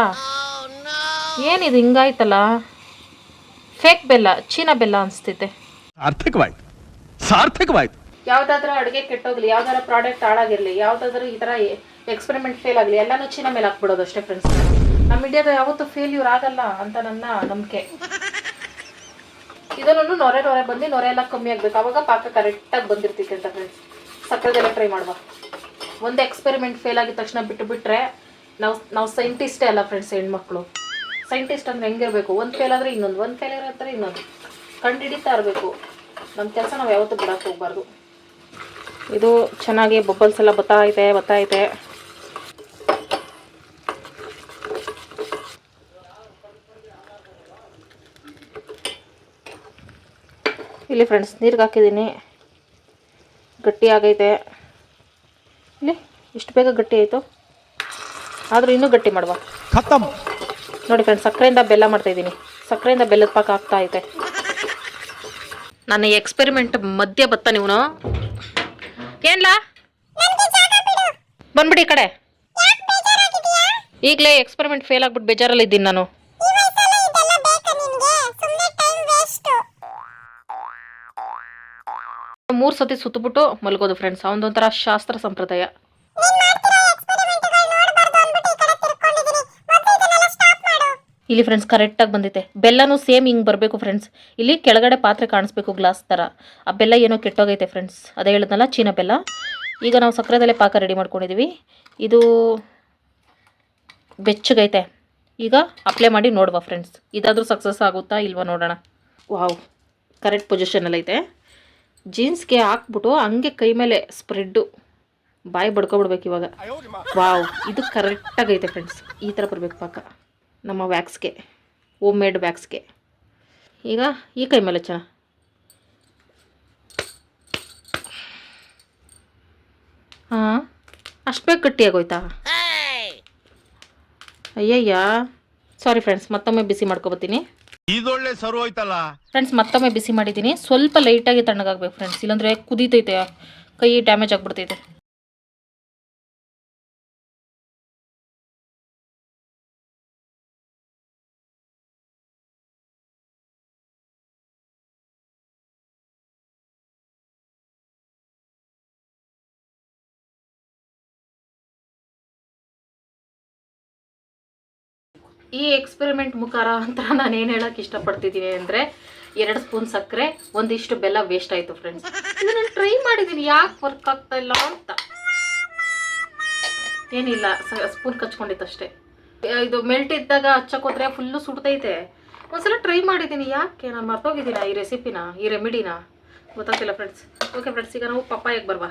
ಏನಿದು ಹಿಂಗಾಯ್ತಲ್ಲ? ಫೇಕ್ ಬೆಲ್ಲ ಚೀನಾ ಬೆಲ್ಲ ಅನಿಸ್ತೈತೆ ಸಾರ್ಥಕವಾಯ್ತು. ಸಾರ್ಥಕವಾಯ್ತು. ಯಾವುದಾದ್ರೂ ಅಡುಗೆ ಕೆಟ್ಟೋಗ್ಲಿ ಯಾವ್ದಾರ ಪ್ರಾಡಕ್ಟ್ ಹಾಳಾಗಿರ್ಲಿ ಯಾವುದಾದ್ರೂ ಈ ಥರ ಎಕ್ಸ್ಪೆರಿಮೆಂಟ್ ಫೇಲ್ ಆಗಲಿ ಎಲ್ಲನೂ ಚೀನಾ ಮೇಲೆ ಹಾಕ್ಬಿಡೋದು ಅಷ್ಟೇ ಫ್ರೆಂಡ್ಸ್ ನಮ್ಮ ಇಂಡಿಯಾದ ಯಾವತ್ತೂ ಫೇಲ್ಯೂರ್ ಆಗಲ್ಲ ಅಂತ ನನ್ನ ನಂಬಿಕೆ. ಇದನ್ನು ನೊರೆ ನೊರೆ ಬಂದು ನೊರೆ ಎಲ್ಲ ಕಮ್ಮಿ ಆಗಬೇಕು. ಅವಾಗ ಪಾಕ ಕರೆಕ್ಟಾಗಿ ಬಂದಿರ್ತೈತೆ ಅಂತ ಫ್ರೆಂಡ್ಸ್ ಸಕ್ಕರೆದೆಲ್ಲ ಟ್ರೈ ಮಾಡುವ. ಒಂದು ಎಕ್ಸ್ಪೆರಿಮೆಂಟ್ ಫೇಲ್ ಆಗಿದ ತಕ್ಷಣ ಬಿಟ್ಟು ಬಿಟ್ಟರೆ ನಾವು ನಾವು ಸೈಂಟಿಸ್ಟೇ ಅಲ್ಲ ಫ್ರೆಂಡ್ಸ್ ಹೆಣ್ಮಕ್ಳು. ಸೈಂಟಿಸ್ಟ್ ಅಂದ್ರೆ ಹೆಂಗಿರಬೇಕು? ಒಂದು ಫೇಲ್ ಆದರೆ ಇನ್ನೊಂದು, ಒಂದು ಫೇಲ್ ಆದ್ರೆ ಇನ್ನೊಂದು. ಕಂಡು ಹಿಡಿತಾ ಇರಬೇಕು. ನಮ್ಮ ಕೆಲಸ ನಾವು ಯಾವತ್ತೂ ಬಿಡಕ್ಕೆ ಹೋಗ್ಬಾರ್ದು. ಇದು ಚೆನ್ನಾಗಿ ಬಬ್ಬಲ್ಸ್ ಎಲ್ಲ ಬತ್ತಾ ಐತೆ ಬತ್ತಾ ಐತೆ ಇಲ್ಲಿ ಫ್ರೆಂಡ್ಸ್ ನೀರಿಗೆ ಹಾಕಿದ್ದೀನಿ ಗಟ್ಟಿ ಆಗೈತೆ. ಇಲ್ಲಿ ಇಷ್ಟು ಬೇಗ ಗಟ್ಟಿ ಆಯಿತು. ಆದರೂ ಇನ್ನೂ ಗಟ್ಟಿ ಮಾಡುವ. ಖತಮ್. ನೋಡಿ ಫ್ರೆಂಡ್ಸ್ ಸಕ್ಕರೆಯಿಂದ ಬೆಲ್ಲ ಮಾಡ್ತಾಯಿದ್ದೀನಿ ಸಕ್ಕರೆಯಿಂದ ಬೆಲ್ಲದ ಪಾಕ ಆಗ್ತಾ ಐತೆ. ನನ್ನ ಎಕ್ಸ್ಪೆರಿಮೆಂಟ್ ಮಧ್ಯೆ ಬತ್ತ ನೀವು ಏನ್ಲ? ಬಂದ್ಬಿಡಿ ಈ ಕಡೆ. ಈಗಲೇ ಎಕ್ಸ್ಪೆರಿಮೆಂಟ್ ಫೇಲ್ ಆಗ್ಬಿಟ್ಟು ಬೇಜಾರಲ್ಲಿ ಇದ್ದೀನಿ ನಾನು. ಮೂರು ಸತಿ ಸುತ್ತಬಿಟ್ಟು ಮಲಗೋದು ಫ್ರೆಂಡ್ಸ್ ಅವನದೊಂಥರ ಶಾಸ್ತ್ರ ಸಂಪ್ರದಾಯ. ಇಲ್ಲಿ ಫ್ರೆಂಡ್ಸ್ ಕರೆಕ್ಟಾಗಿ ಬಂದಿದೆ ಬೆಲ್ಲನೂ ಸೇಮ್ ಹಿಂಗೆ ಬರಬೇಕು ಫ್ರೆಂಡ್ಸ್ ಇಲ್ಲಿ ಕೆಳಗಡೆ ಪಾತ್ರೆ ಕಾಣಿಸ್ಬೇಕು ಗ್ಲಾಸ್ ಥರ ಆ ಬೆಲ್ಲ ಏನೋ ಕೆಟ್ಟೋಗೈತೆ ಫ್ರೆಂಡ್ಸ್ ಅದೇ ಹೇಳಿದ್ನಲ್ಲ ಚೀನಾ ಬೆಲ್ಲ. ಈಗ ನಾವು ಸಕ್ಕರೆದಲ್ಲೇ ಪಾಕ ರೆಡಿ ಮಾಡ್ಕೊಂಡಿದ್ದೀವಿ ಇದು ಬೆಚ್ಚಗೈತೆ. ಈಗ ಅಪ್ಲೈ ಮಾಡಿ ನೋಡುವ ಫ್ರೆಂಡ್ಸ್ ಇದಾದರೂ ಸಕ್ಸಸ್ ಆಗುತ್ತಾ ಇಲ್ವಾ ನೋಡೋಣ. ವಾವ್ ಕರೆಕ್ಟ್ ಪೊಸಿಷನಲ್ಲೈತೆ ಜೀನ್ಸ್ಗೆ ಹಾಕ್ಬಿಟ್ಟು ಹಂಗೆ ಕೈ ಮೇಲೆ ಸ್ಪ್ರೆಡ್ಡು. ಬಾಯಿ ಬಡ್ಕೊಬಿಡ್ಬೇಕು ಇವಾಗ. ವಾವ್ ಇದು ಕರೆಕ್ಟಾಗೈತೆ ಫ್ರೆಂಡ್ಸ್ ಈ ಥರ ಬರಬೇಕು ಪಾಕ. ನಮ್ಮ ವ್ಯಾಕ್ಸ್ಗೆ ಹೋಮ್ ಮೇಡ್ ವ್ಯಾಕ್ಸ್ಗೆ ಈಗ ಈ ಕೈ ಮೇಲೆ ಚೆನ್ನ ಹಾಂ ಅಷ್ಟು ಬೇಗ ಗಟ್ಟಿಯಾಗೋಯ್ತಾ ಅಯ್ಯಯ್ಯ. ಸಾರಿ ಫ್ರೆಂಡ್ಸ್ ಮತ್ತೊಮ್ಮೆ ಬಿಸಿ ಮಾಡ್ಕೊಬತ್ತೀನಿ. ಇದೊಳ್ಳೆ ಸರು ಹೋಯ್ತಲ್ಲ? ಫ್ರೆಂಡ್ಸ್ ಮತ್ತೊಮ್ಮೆ ಬಿಸಿ ಮಾಡಿದ್ದೀನಿ. ಸ್ವಲ್ಪ ಲೈಟಾಗಿ ತಣ್ಣಗಾಗ್ಬೇಕು ಫ್ರೆಂಡ್ಸ್ ಇಲ್ಲಾಂದ್ರೆ ಕುದೀತೈತೆ. ಕೈ ಡ್ಯಾಮೇಜ್ ಆಗಿಬಿಡ್ತೈತೆ. ಈ ಎಕ್ಸ್ಪೆರಿಮೆಂಟ್ ಅಂತ ನಾನು ಏನು ಹೇಳಕ್ಕೆ ಇಷ್ಟಪಡ್ತಿದ್ದೀನಿ ಅಂದರೆ ಎರಡು ಸ್ಪೂನ್ ಸಕ್ಕರೆ, ಒಂದಿಷ್ಟು ಬೆಲ್ಲ ವೇಸ್ಟ್ ಆಯಿತು ಫ್ರೆಂಡ್ಸ್ ನಾನು ಟ್ರೈ ಮಾಡಿದ್ದೀನಿ ಯಾಕೆ ವರ್ಕ್ ಆಗ್ತಾ ಇಲ್ಲ ಅಂತ. ಏನಿಲ್ಲ ಸ್ಪೂನ್ ಕಚ್ಕೊಂಡಿತ್ತಷ್ಟೇ ಇದು ಮೆಲ್ಟ್ ಇದ್ದಾಗ ಹಚ್ಚಕೋದ್ರೆ ಫುಲ್ಲು ಸುಡ್ತೈತೆ. ಒಂದ್ಸಲ ಟ್ರೈ ಮಾಡಿದ್ದೀನಿ ಯಾಕೆ? ನಾನು ಮರ್ತೋಗಿದ್ದೀನ ಈ ರೆಸಿಪಿನ ಈ ರೆಮಿಡಿನ ಗೊತ್ತಾಗ್ತಿಲ್ಲ ಫ್ರೆಂಡ್ಸ್ ಓಕೆ ಫ್ರೆಂಡ್ಸ್ ಈಗ ನಾವು ಪಪ್ಪಾಯಕ್ಕೆ ಬರ್ವಾ.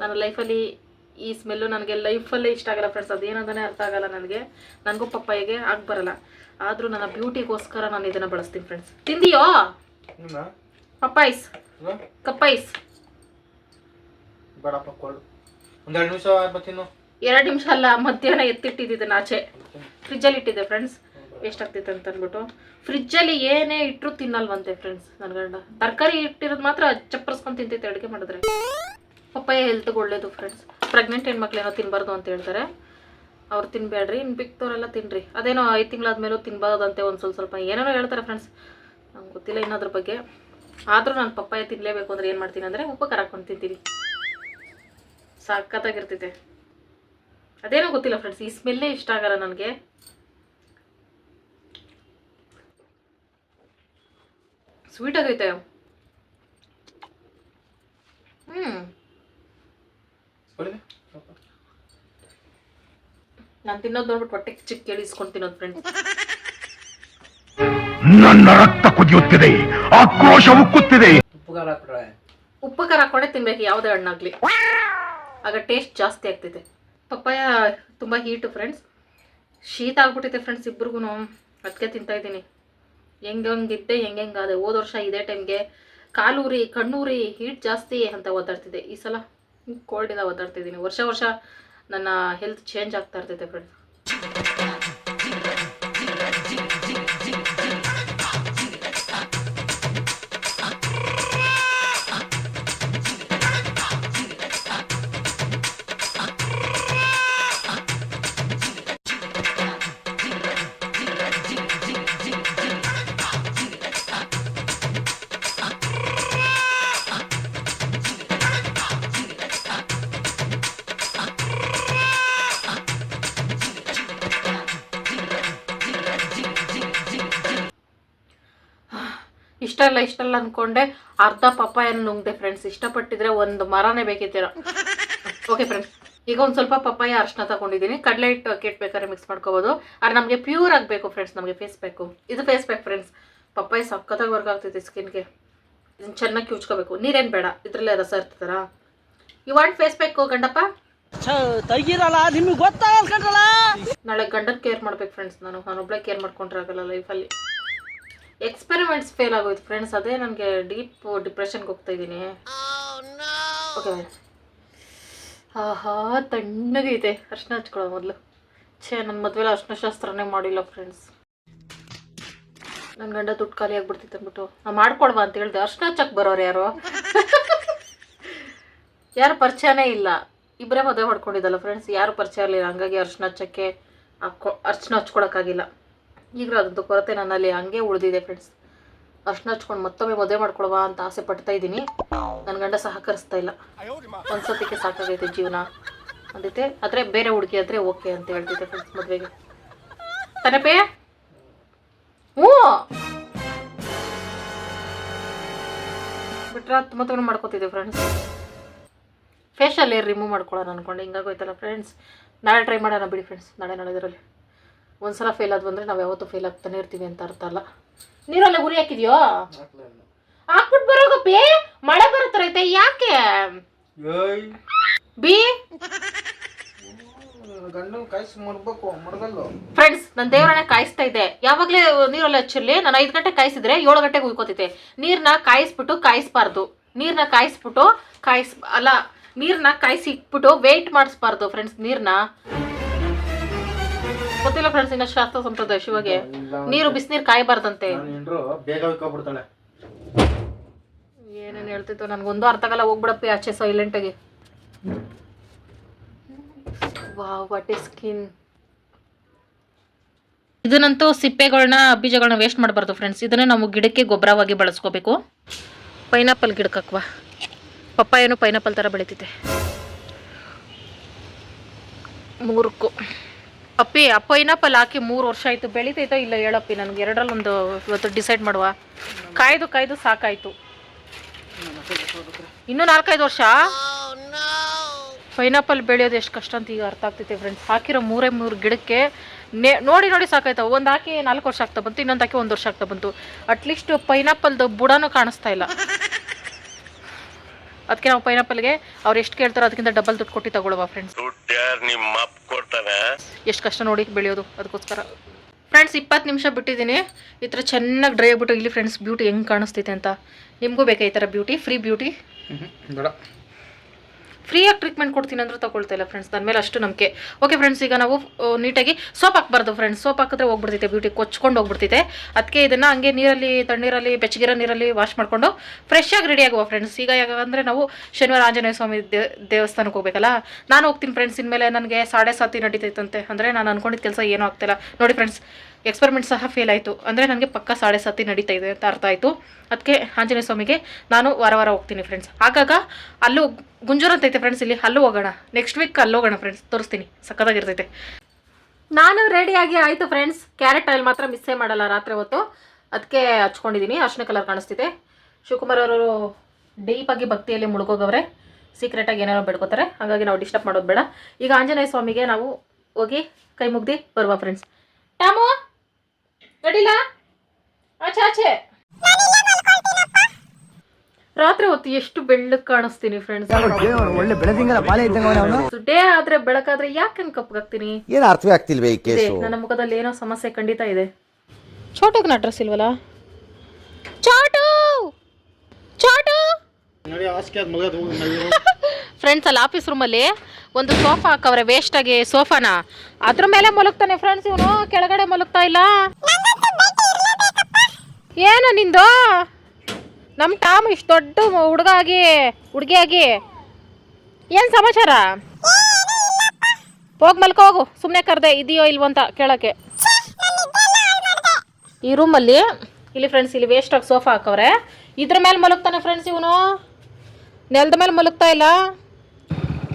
ನನ್ನ ಲೈಫಲ್ಲಿ ಈ ಸ್ಮೆಲ್ಲು ನನಗೆ ಲೈಫಲ್ಲೇ ಇಷ್ಟ ಆಗಲ್ಲ ಫ್ರೆಂಡ್ಸ್ ಅದೇನಂತಾನೆ ಅರ್ಥ ಆಗಲ್ಲ ನನಗೆ. ನನಗೂ ಪಪ್ಪಾಯಿಗೆ ಆಗ ಬರಲ್ಲ. ಆದರೂ ನನ್ನ ಬ್ಯೂಟಿಗೋಸ್ಕರ ನಾನು ಇದನ್ನು ಬಳಸ್ತೀನಿ ಫ್ರೆಂಡ್ಸ್ ತಿಂದಿಯೋ? ಪಪ್ಪಾಯ್ಸ್. ಕಪ್ಪಾಯ್ಸ್. ಒಂದೆರಡು ನಿಮಿಷ ಎರಡು ನಿಮಿಷ ಅಲ್ಲ ಮಧ್ಯಾಹ್ನ ಎತ್ತಿಟ್ಟಿದ್ದೆ ಆಚೆ. ಫ್ರಿಜ್ಜಲ್ಲಿ ಇಟ್ಟಿದ್ದೆ ಫ್ರೆಂಡ್ಸ್ ವೇಸ್ಟ್ ಆಗ್ತೈತೆ ಅಂತ ಅಂದ್ಬಿಟ್ಟು. ಫ್ರಿಜ್ಜಲ್ಲಿ ಏನೇ ಇಟ್ಟರು ತಿನ್ನಲ್ವಂತೆ ಫ್ರೆಂಡ್ಸ್ ನನ್ನ ಗಂಡ. ತರಕಾರಿ ಇಟ್ಟಿರೋದು ಮಾತ್ರ ಚಪ್ಪರ್ಸ್ಕೊಂಡು ತಿಂತೈತೆ ಅಡುಗೆ ಮಾಡಿದ್ರೆ. ಪಪ್ಪಾಯ ಹೆಲ್ತ್ಗೆ ಒಳ್ಳೇದು ಫ್ರೆಂಡ್ಸ್ ಪ್ರೆಗ್ನೆಂಟ್ ಹೆಣ್ಮಕ್ಳು ಏನೋ ತಿನ್ನಬಾರ್ದು ಅಂತ ಹೇಳ್ತಾರೆ. ಅವ್ರು ತಿನ್ಬೇಡ್ರಿ ಇನ್ನು ಬಿಕ್ತವ್ರೆಲ್ಲ ತಿನ್ರಿ. ಅದೇನೋ ಐದು ತಿಂಗಳಾದ್ಮೇಲೂ ತಿನ್ಬಾರ್ದಂತೆ ಒಂದು ಸ್ವಲ್ಪ ಸ್ವಲ್ಪ ಏನೇನೋ ಹೇಳ್ತಾರೆ ಫ್ರೆಂಡ್ಸ್ ನಂಗೆ ಗೊತ್ತಿಲ್ಲ ಇನ್ನೋದ್ರ ಬಗ್ಗೆ. ಆದರೂ ನಾನು ಪಪ್ಪಾಯ ತಿನ್ನಲೇಬೇಕು ಅಂದರೆ ಏನು ಮಾಡ್ತೀನಿ ಅಂದರೆ ಉಪ್ಪು, ಖಾರ ಹಾಕೊಂಡು ತಿಂತೀನಿ. ಸಖತ್ತಾಗಿರ್ತೈತೆ. ಅದೇನೋ ಗೊತ್ತಿಲ್ಲ ಫ್ರೆಂಡ್ಸ್ ಈ ಸ್ಮೆಲ್ಲೇ ಇಷ್ಟ ಆಗಲ್ಲ ನನಗೆ. ಸ್ವೀಟ್ ಆಗೈತೆ. ಹೊಡಿದೆ? ನಾನು ತಿನ್ನೋದು ನೋಡ್ಬಿಟ್ಟು ಹೊಟ್ಟೆ ಚಿಕ್ಕ ಕೇಳಿಸ್ಕೊಂಡು ತಿನ್ನೋದು ಫ್ರೆಂಡ್ಸ್ ನನ್ನ ರಕ್ತ ಕುದಿಯುತ್ತಿದೆ ಆಕ್ರೋಶ ಉಕ್ಕುತ್ತಿದೆ. ಉಪ್ಪು ಖಾರ ಹಾಕ್ಬಿಟ್ರೆ? ಉಪ್ಪು ಖಾರ ಹಾಕೊಂಡೆ ತಿನ್ಬೇಕು ಯಾವುದೇ ಹಣ್ಣಾಗ್ಲಿ. ಆಗ ಟೇಸ್ಟ್ ಜಾಸ್ತಿ ಆಗ್ತಿದೆ. ಪಪ್ಪಾಯ ತುಂಬ ಹೀಟು ಫ್ರೆಂಡ್ಸ್ ಶೀತ ಆಗ್ಬಿಟ್ಟಿದೆ ಫ್ರೆಂಡ್ಸ್ ಇಬ್ರಿಗೂ ಅದಕ್ಕೆ ತಿಂತಾ ಇದ್ದೀನಿ. ಹೆಂಗೆ ಹೆಂಗ್ ಹೆಂಗ್ ಹೆಂಗಾದೆ ಹೋದ ವರ್ಷ ಇದೇ ಟೈಮ್ಗೆ ಕಾಲೂರಿ ಕಣ್ಣೂರಿ ಹೀಟ್ ಜಾಸ್ತಿ ಅಂತ ಓದಾಡ್ತಿದ್ದೆ ಈ ಸಲ ಕೋಲ್ಡಿಂದ ಒದ್ದಾಡ್ತಿದ್ದೀನಿ ವರ್ಷ ವರ್ಷ ನನ್ನ ಹೆಲ್ತ್ ಚೇಂಜ್ ಆಗ್ತಾ ಇರ್ತೈತೆ ಫ್ರೆಂಡ್ಸ್ ಇಷ್ಟ ಇಲ್ಲ ಇಷ್ಟ ಇಲ್ಲ ಅಂದ್ಕೊಂಡೆ ಅರ್ಧ ಪಪ್ಪಾಯನ ನುಂಗ್ದೆ ಫ್ರೆಂಡ್ಸ್ ಇಷ್ಟಪಟ್ಟಿದ್ರೆ ಒಂದು ಮರನೇ ಬೇಕಿತ್ತೀರ ಓಕೆ ಫ್ರೆಂಡ್ಸ್ ಈಗ ಒಂದು ಸ್ವಲ್ಪ ಪಪ್ಪಾಯ ಅರ್ಶನ ತಗೊಂಡಿದ್ದೀನಿ. ಕಡಲೆ ಹಿಟ್ಟು ಅಕ್ಕಿ ಬೇಕಾದ್ರೆ ಮಿಕ್ಸ್ ಮಾಡ್ಕೋಬಹುದು ಆದ್ರೆ ನಮಗೆ ಪ್ಯೂರ್ ಆಗಬೇಕು ಫ್ರೆಂಡ್ಸ್ ನಮಗೆ ಫೇಸ್ ಬೇಕು ಇದು ಫೇಸ್ ಬೇಕು ಫ್ರೆಂಡ್ಸ್ ಪಪ್ಪಾಯ ಸಕ್ಕತ್ತಾಗಿ ವರ್ಕ್ ಆಗ್ತೈತೆ ಸ್ಕಿನ್ಗೆ ಇದನ್ನ ಚೆನ್ನಾಗಿ ಕಿವ್ಚ್ಕೋಬೇಕು. ನೀರೇನು ಬೇಡ. ಇದರಲ್ಲೇ ರಸ ಇರ್ತದಲ್ಲ. ಯು ವಾಂಟ್ ಫೇಸ್ ಬೇಕು ಗಂಡಪ್ಪ? ತೆಗಿರಲ್ಲ ನಿಮ್ಗೆ ಗೊತ್ತಾಗಲ್ಲ ನಾಳೆ ಗಂಡನ ಕೇರ್ ಮಾಡ್ಬೇಕು ಫ್ರೆಂಡ್ಸ್ ನಾನು ನಾನೊಬ್ಳೆ ಕೇರ್ ಮಾಡ್ಕೊಂಡ್ರೆ ಆಗಲ್ಲ ಲೈಫಲ್ಲಿ ಎಕ್ಸ್ಪೆರಿಮೆಂಟ್ಸ್ ಫೇಲ್ ಆಗೋಯ್ತು ಫ್ರೆಂಡ್ಸ್ ಅದೇ ನನಗೆ ಡೀಪ್ ಡಿಪ್ರೆಷನ್ಗೆ ಹೋಗ್ತಾ ಇದ್ದೀನಿ. ಓಕೆ ಆಹಾ ತಣ್ಣಗೈತೆ ಅರ್ಶಿನ ಹಚ್ಕೊಳ್ಳೋ ಮೊದಲು. ಛೇ ನನ್ನ ಮದುವೆಲ್ಲ ಅರ್ಶಿನ ಶಾಸ್ತ್ರನೇ ಮಾಡಿಲ್ಲ ಫ್ರೆಂಡ್ಸ್ ನನ್ನ ಗಂಡ ದುಡ್ಡು ಖಾಲಿ ಆಗ್ಬಿಡ್ತಿತ್ತು ಅಂದ್ಬಿಟ್ಟು ನಾ ಮಾಡ್ಕೊಡ್ವಾ? ಅಂತ ಹೇಳಿದೆ. ಅರ್ಶಿನ ಹಚ್ಚಕ್ಕೆ ಬರೋರು ಯಾರು? ಯಾರು ಪರಿಚಯನೇ ಇಲ್ಲ. ಇಬ್ಬರೇ ಮದುವೆ ಮಾಡ್ಕೊಂಡಿದ್ದಲ್ಲ ಫ್ರೆಂಡ್ಸ್ ಯಾರು ಪರಿಚಯ ಇರಲಿಲ್ಲ ಹಂಗಾಗಿ ಅರ್ಶಿನ ಹಚ್ಚಕ್ಕೆ ಹಾಕೊ ಅರ್ಶಿನ ಹಚ್ಕೊಳಕ್ಕಾಗಿಲ್ಲ. ಈಗಲೂ ಅದ್ರದ್ದು ಕೊರತೆ ನನ್ನಲ್ಲಿ ಹಂಗೆ ಉಳಿದಿದೆ ಫ್ರೆಂಡ್ಸ್ ಅಷ್ಟು ಹಚ್ಕೊಂಡು ಮತ್ತೊಮ್ಮೆ ಮದುವೆ ಮಾಡ್ಕೊಳ್ವಾ ಅಂತ ಆಸೆ ಪಡ್ತಾ ಇದ್ದೀನಿ. ನನ್ನ ಗಂಡ ಸಹಕರಿಸ್ತಾ ಇಲ್ಲ. ಒಂದ್ಸತಿಗೆ ಸಾಕಾಗೈತೆ ಜೀವನ. ಅಂದೈತೆ ಆದರೆ ಬೇರೆ ಹುಡುಗಿ ಆದರೆ ಓಕೆ ಅಂತ ಹೇಳ್ತಿದ್ದೆ ಫ್ರೆಂಡ್ಸ್ ಮದುವೆಗೆ. ತನಪೇ? ಹ್ಞೂ. ಬಿಟ್ರೆ ತುಂಬ ಮಾಡ್ಕೋತಿದ್ದೆ ಫ್ರೆಂಡ್ಸ್ ಫೇಶಿಯಲ್ ಏರ್ ರಿಮೂವ್ ಮಾಡ್ಕೊಳ್ಳೋಣ ಅಂದ್ಕೊಂಡು ಹಿಂಗಾಗೋಯ್ತಲ್ಲ ಫ್ರೆಂಡ್ಸ್ ನಾಳೆ ಟ್ರೈ ಮಾಡೋಣ ಬಿಡಿ ಫ್ರೆಂಡ್ಸ್ ನಾಳೆ ನಾಳೆದರಲ್ಲಿ ಒಂದ್ಸಲ ಫೇಲ್ ಆದ್ವು ಅಂದರೆ ನಾವು ಯಾವತ್ತೂ ಫೇಲ್ ಆಗ್ತಾನೆ ಇರ್ತೀವಿ ಅಂತ ಅರ್ಥ ಅಲ್ಲ? ನೀರಲ್ಲ ಗುರಿ ಹಾಕಿದ್ಯೋ. ಹಾಕ್ಬಿಟ್ಟು ಬರೋಗಪ್ಪಿ ಮಳೆ ಬರುತ್ತೈತೆ ಯಾಕೆ? ಬಿ. ಫ್ರೆಂಡ್ಸ್ ನನ್ನ ದೇವರನ್ನ ಕಾಯಿಸ್ತಾ ಇದ್ದೆ. ಯಾವಾಗಲೇ ನೀರಲ್ಲಿ ಅಚ್ಚುಲಿ ನಾನು ಐದು ಗಂಟೆ ಕಾಯಿಸಿದ್ರೆ ಏಳು ಗಂಟೆಗೆ ಉಯ್ಕೋತೈತೆ. ನೀರನ್ನ ಕಾಯಿಸ್ಬಿಟ್ಟು ಕಾಯಿಸ್ಬಾರ್ದು. ನೀರನ್ನ ಕಾಯಿಸ್ಬಿಟ್ಟು ಕಾಯಿಸ್ ಅಲ್ಲ ನೀರ್ನ ಕಾಯಿಸಿ ಇಟ್ಬಿಟ್ಟು ವೇಟ್ ಮಾಡಿಸ್ಬಾರ್ದು ಫ್ರೆಂಡ್ಸ್ ನೀರನ್ನ ಗೊತ್ತಿಲ್ಲ ಫ್ರೆಂಡ್ಸ್ ಇನ್ನ ಶಾಸ್ತ್ರ ಸಂಪ್ರದಾಯ ಶಿವಗೆ. ನೀರು ಬಿಸಿನೀರು ಕಾಯಬಾರ್ದಂತೆ. ಬೇಗ ಹೋಗ್ಬಿಡ್ತಾಳೆ ಏನೇನು ಹೇಳ್ತಿತ್ತು ನನ್ಗೊಂದು ಅರ್ಥ ಆಗಲ್ಲ ಹೋಗ್ಬಿಡಪ್ಪಿ ಆಚೆ ಸೈಲೆಂಟಾಗಿ ವಾವ್ ವಾಟ್ ಇಸ್ ಸ್ಕಿನ್ ಇದನ್ನಂತೂ ಸಿಪ್ಪೆಗಳನ್ನ ಬೀಜಗಳನ್ನ ವೇಸ್ಟ್ ಮಾಡಬಾರ್ದು ಫ್ರೆಂಡ್ಸ್ ಇದನ್ನ ನಾವು ಗಿಡಕ್ಕೆ ಗೊಬ್ಬರವಾಗಿ ಬಳಸ್ಕೋಬೇಕು. ಪೈನಾಪಲ್ ಗಿಡಕ್ಕಕ್ವಾ ಪಪ್ಪಾಯನು ಪೈನಾಪಲ್ ಥರ ಬೆಳೀತಿದೆ ಮೂರಕ್ಕೂ ಅಪ್ಪಿ, ಅಪ್ಪ ಪೈನಾಪಲ್ ಹಾಕಿ ಮೂರು ವರ್ಷ ಆಯಿತು. ಬೆಳೀತೈತೋ ಇಲ್ಲ ಹೇಳಪ್ಪಿ, ನನಗೆ ಎರಡರಲ್ಲೊಂದು ಇವತ್ತು ಡಿಸೈಡ್ ಮಾಡುವ. ಕಾಯ್ದು ಕಾಯ್ದು ಸಾಕಾಯಿತು. ಇನ್ನೂ ನಾಲ್ಕೈದು ವರ್ಷ? ಪೈನಾಪಲ್ ಬೆಳೆಯೋದು ಎಷ್ಟು ಕಷ್ಟ ಅಂತ ಈಗ ಅರ್ಥ ಆಗ್ತೈತೆ ಫ್ರೆಂಡ್ಸ್ ಹಾಕಿರೋ ಮೂರೇ ಮೂರು ಗಿಡಕ್ಕೆ ನೇ, ನೋಡಿ ನೋಡಿ ಸಾಕಾಯ್ತಾವೆ ಒಂದು ಹಾಕಿ ನಾಲ್ಕು ವರ್ಷ ಆಗ್ತಾ ಬಂತು, ಇನ್ನೊಂದು ಹಾಕಿ ಒಂದು ವರ್ಷ ಆಗ್ತಾ ಬಂತು. ಅಟ್ಲೀಸ್ಟ್ ಪೈನಾಪಲ್ದು ಬುಡನೂ ಕಾಣಿಸ್ತಾ ಇಲ್ಲ. ಅದಕ್ಕೆ ನಾವು ಪೈನಾಪಲ್ಗೆ ಅವ್ರು ಎಷ್ಟು ಕೇಳ್ತಾರೋ ಅದಕ್ಕಿಂತ ಡಬಲ್ ದುಡ್ಡು ಕೊಟ್ಟು ತಗೊಳ್ಳುವ ಫ್ರೆಂಡ್ಸ್ ನಿಮ್ಮ ಅಪ್ಪ ಕೊಡ್ತಾನೆ ಎಷ್ಟು ಕಷ್ಟ ನೋಡಿ ಬೆಳೆಯೋದು ಅದಕ್ಕೋಸ್ಕರ. ಫ್ರೆಂಡ್ಸ್ ಇಪ್ಪತ್ತು ನಿಮಿಷ ಬಿಟ್ಟಿದ್ದೀನಿ. ಈ ಥರ ಚೆನ್ನಾಗಿ ಡ್ರೈ ಆಗ್ಬಿಟ್ಟು ಇಲ್ಲಿ ಫ್ರೆಂಡ್ಸ್ ಬ್ಯೂಟಿ ಹೆಂಗೆ ಕಾಣಿಸ್ತೈತೆ ಅಂತ. ನಿಮಗೂ ಬೇಕಾ ಈ ಥರ ಬ್ಯೂಟಿ ಫ್ರೀ ಬ್ಯೂಟಿ ಬೇಡ. ಫ್ರೀಯಾಗಿ ಟ್ರೀಟ್ಮೆಂಟ್ ಕೊಡ್ತೀನಿ ಅಂದ್ರೆ ತಗೊಳ್ತಾ ಇಲ್ಲ ಫ್ರೆಂಡ್ಸ್ ನನ್ನ ಮೇಲೆ ಅಷ್ಟು ನಂಬಿಕೆ. ಓಕೆ ಫ್ರೆಂಡ್ಸ್ ಈಗ ನಾವು ನೀಟಾಗಿ ಸೋಪ್ ಹಾಕ್ಬಾರ್ದು ಫ್ರೆಂಡ್ಸ್ ಸೋಪ್ ಹಾಕಿದ್ರೆ ಹೋಗ್ಬಿಡ್ತೈತೆ ಬ್ಯೂಟಿ ಕೊಚ್ಕೊಂಡು ಹೋಗ್ಬಿಡ್ತೈತೆ. ಅದಕ್ಕೆ ಇದನ್ನು ಹಂಗೆ ನೀರಲ್ಲಿ, ತಣ್ಣೀರಲ್ಲಿ, ಬೆಚ್ಚಗಿರೋ ನೀರಲ್ಲಿ ವಾಶ್ ಮಾಡಿಕೊಂಡು ಫ್ರೆಶ್ ಆಗಿ ರೆಡಿ ಆಗುವ ಫ್ರೆಂಡ್ಸ್ ಈಗ ಯಾಕಂದರೆ ನಾವು ಶನಿವಾರ ಆಂಜನೇಯ ಸ್ವಾಮಿ ದೇವಸ್ಥಾನಕ್ಕೆ ಹೋಗ್ಬೇಕಲ್ಲ? ನಾನು ಹೋಗ್ತೀನಿ ಫ್ರೆಂಡ್ಸ್ ಇನ್ಮೇಲೆ ನನಗೆ ಸಾಡೆ ಸಾತಿ ನಡೀತೈತಂತೆ. ಅಂದರೆ ನಾನು ಅನ್ಕೊಂಡಿದ್ದ ಕೆಲಸ ಏನೂ ಆಗ್ತಿಲ್ಲ. ನೋಡಿ ಫ್ರೆಂಡ್ಸ್ ಎಕ್ಸ್ಪೆರಿಮೆಂಟ್ ಸಹ ಫೇಲ್ ಆಯಿತು. ಅಂದರೆ ನನಗೆ ಪಕ್ಕ ಸಾಡೆ ಸತಿ ನಡೀತಾ ಇದೆ ಅಂತ ಅರ್ಥ ಆಯಿತು. ಅದಕ್ಕೆ ಆಂಜನೇಯ ಸ್ವಾಮಿಗೆ ನಾನು ವಾರ ವಾರ ಹೋಗ್ತೀನಿ ಫ್ರೆಂಡ್ಸ್ ಆಗಾಗ ಅಲ್ಲೂ ಗುಂಜೂರು ಅಂತ ಐತೆ ಫ್ರೆಂಡ್ಸ್ ಇಲ್ಲಿ. ಅಲ್ಲೂ ಹೋಗೋಣ. ನೆಕ್ಸ್ಟ್ ವೀಕ್ ಅಲ್ಲೂ ಹೋಗೋಣ ಫ್ರೆಂಡ್ಸ್ ತೋರಿಸ್ತೀನಿ. ಸಕ್ಕತ್ತಾಗಿರ್ತೈತೆ ನಾನು ರೆಡಿಯಾಗಿ ಆಯಿತು ಫ್ರೆಂಡ್ಸ್ ಕ್ಯಾರೆಟ್ ಆಯಿಲ್ ಮಾತ್ರ ಮಿಸ್ಸೇ ಮಾಡಲ್ಲ ರಾತ್ರಿ ಹೊತ್ತು. ಅದಕ್ಕೆ ಹಚ್ಕೊಂಡಿದ್ದೀನಿ ಅರ್ಶಿನ ಕಲರ್ ಕಾಣಿಸ್ತಿದೆ. ಶಿವಕುಮಾರ್ ಅವರು ಡೀಪಾಗಿ ಭಕ್ತಿಯಲ್ಲಿ ಮುಳುಗೋಗವ್ರೆ. ಸೀಕ್ರೆಟಾಗಿ ಏನೇನೋ ಬೇಡ್ಕೋತಾರೆ. ಹಾಗಾಗಿ ನಾವು ಡಿಸ್ಟರ್ಬ್ ಮಾಡೋದು ಬೇಡ. ಈಗ ಆಂಜನೇಯ ಸ್ವಾಮಿಗೆ ನಾವು ಹೋಗಿ ಕೈ ಮುಗ್ದು ಬರುವ ಫ್ರೆಂಡ್ಸ್ ಟಾಮು! ನಡಿಲ್ಲ ಆಚೆ ಆಚೆ ರಾತ್ರಿ ಹೊತ್ತು ಎಷ್ಟು ಬೆಳ್ಳಕ್ ಕಾಣಿಸ್ತೀನಿ ಫ್ರೆಂಡ್ಸ್ ಒಳ್ಳೆ ಬೆಳದಿಂಗಲ ಬಾಳೆ ಇದ್ದಂಗ ಡೇ ಆದ್ರೆ ಬೆಳಕಾದ್ರೆ ಯಾಕೆ ಹಂಗೆ ಕಪ್ಪಗಾಗ್ತೀನಿ ಏನು ಅರ್ಥವೇ ಆಗ್ತಿಲ್ವೇ ಈ ಕೇಸು ನನ್ನ ಮುಖದಲ್ಲಿ ಏನೋ ಸಮಸ್ಯೆ ಖಂಡಿತ ಇದೆ. ಚೋಟಕ್ ಅಡ್ರೆಸ್ ಇಲ್ವಲ್ಲ? ಚೋಟು! ಚಾಟು! ನೋಡಿ ಆದ ಮಗ ಫ್ರೆಂಡ್ಸ್ ಅಲ್ಲಿ ಆಫೀಸ್ ರೂಮಲ್ಲಿ ಒಂದು ಸೋಫಾ ಹಾಕವ್ರೆ ವೇಸ್ಟ್ ಆಗಿ ಸೋಫಾನ ಅದ್ರ ಮೇಲೆ ಮಲಗ್ತಾನೆ ಫ್ರೆಂಡ್ಸ್ ಇವನು, ಕೆಳಗಡೆ ಮಲಗ್ತಾ ಇಲ್ಲ. ಏನು ನಿಂದು? ನಮ್ಮ ಟಾಮ್ ಇಷ್ಟು ದೊಡ್ಡ ಹುಡುಗ ಆಗಿ, ಹುಡುಗಿ ಆಗಿ. ಏನು ಸಮಾಚಾರ? ಹೋಗಿ ಮಲ್ಕೋ, ಹೋಗು. ಸುಮ್ಮನೆ ಕರೆದೆ, ಇದೆಯೋ ಇಲ್ವೋ ಅಂತ ಕೇಳೋಕ್ಕೆ. ಈ ರೂಮಲ್ಲಿ ಇಲ್ಲಿ ಫ್ರೆಂಡ್ಸ್ ಇಲ್ಲಿ ವೇಸ್ಟ್ ಆಗಿ ಸೋಫಾ ಹಾಕವ್ರೆ. ಇದ್ರ ಮೇಲೆ ಮಲಗ್ತಾನೆ ಫ್ರೆಂಡ್ಸ್ ಇವನು. ನೆಲದ ಮೇಲೆ ಮಲಗ್ತಾ ಇಲ್ಲ.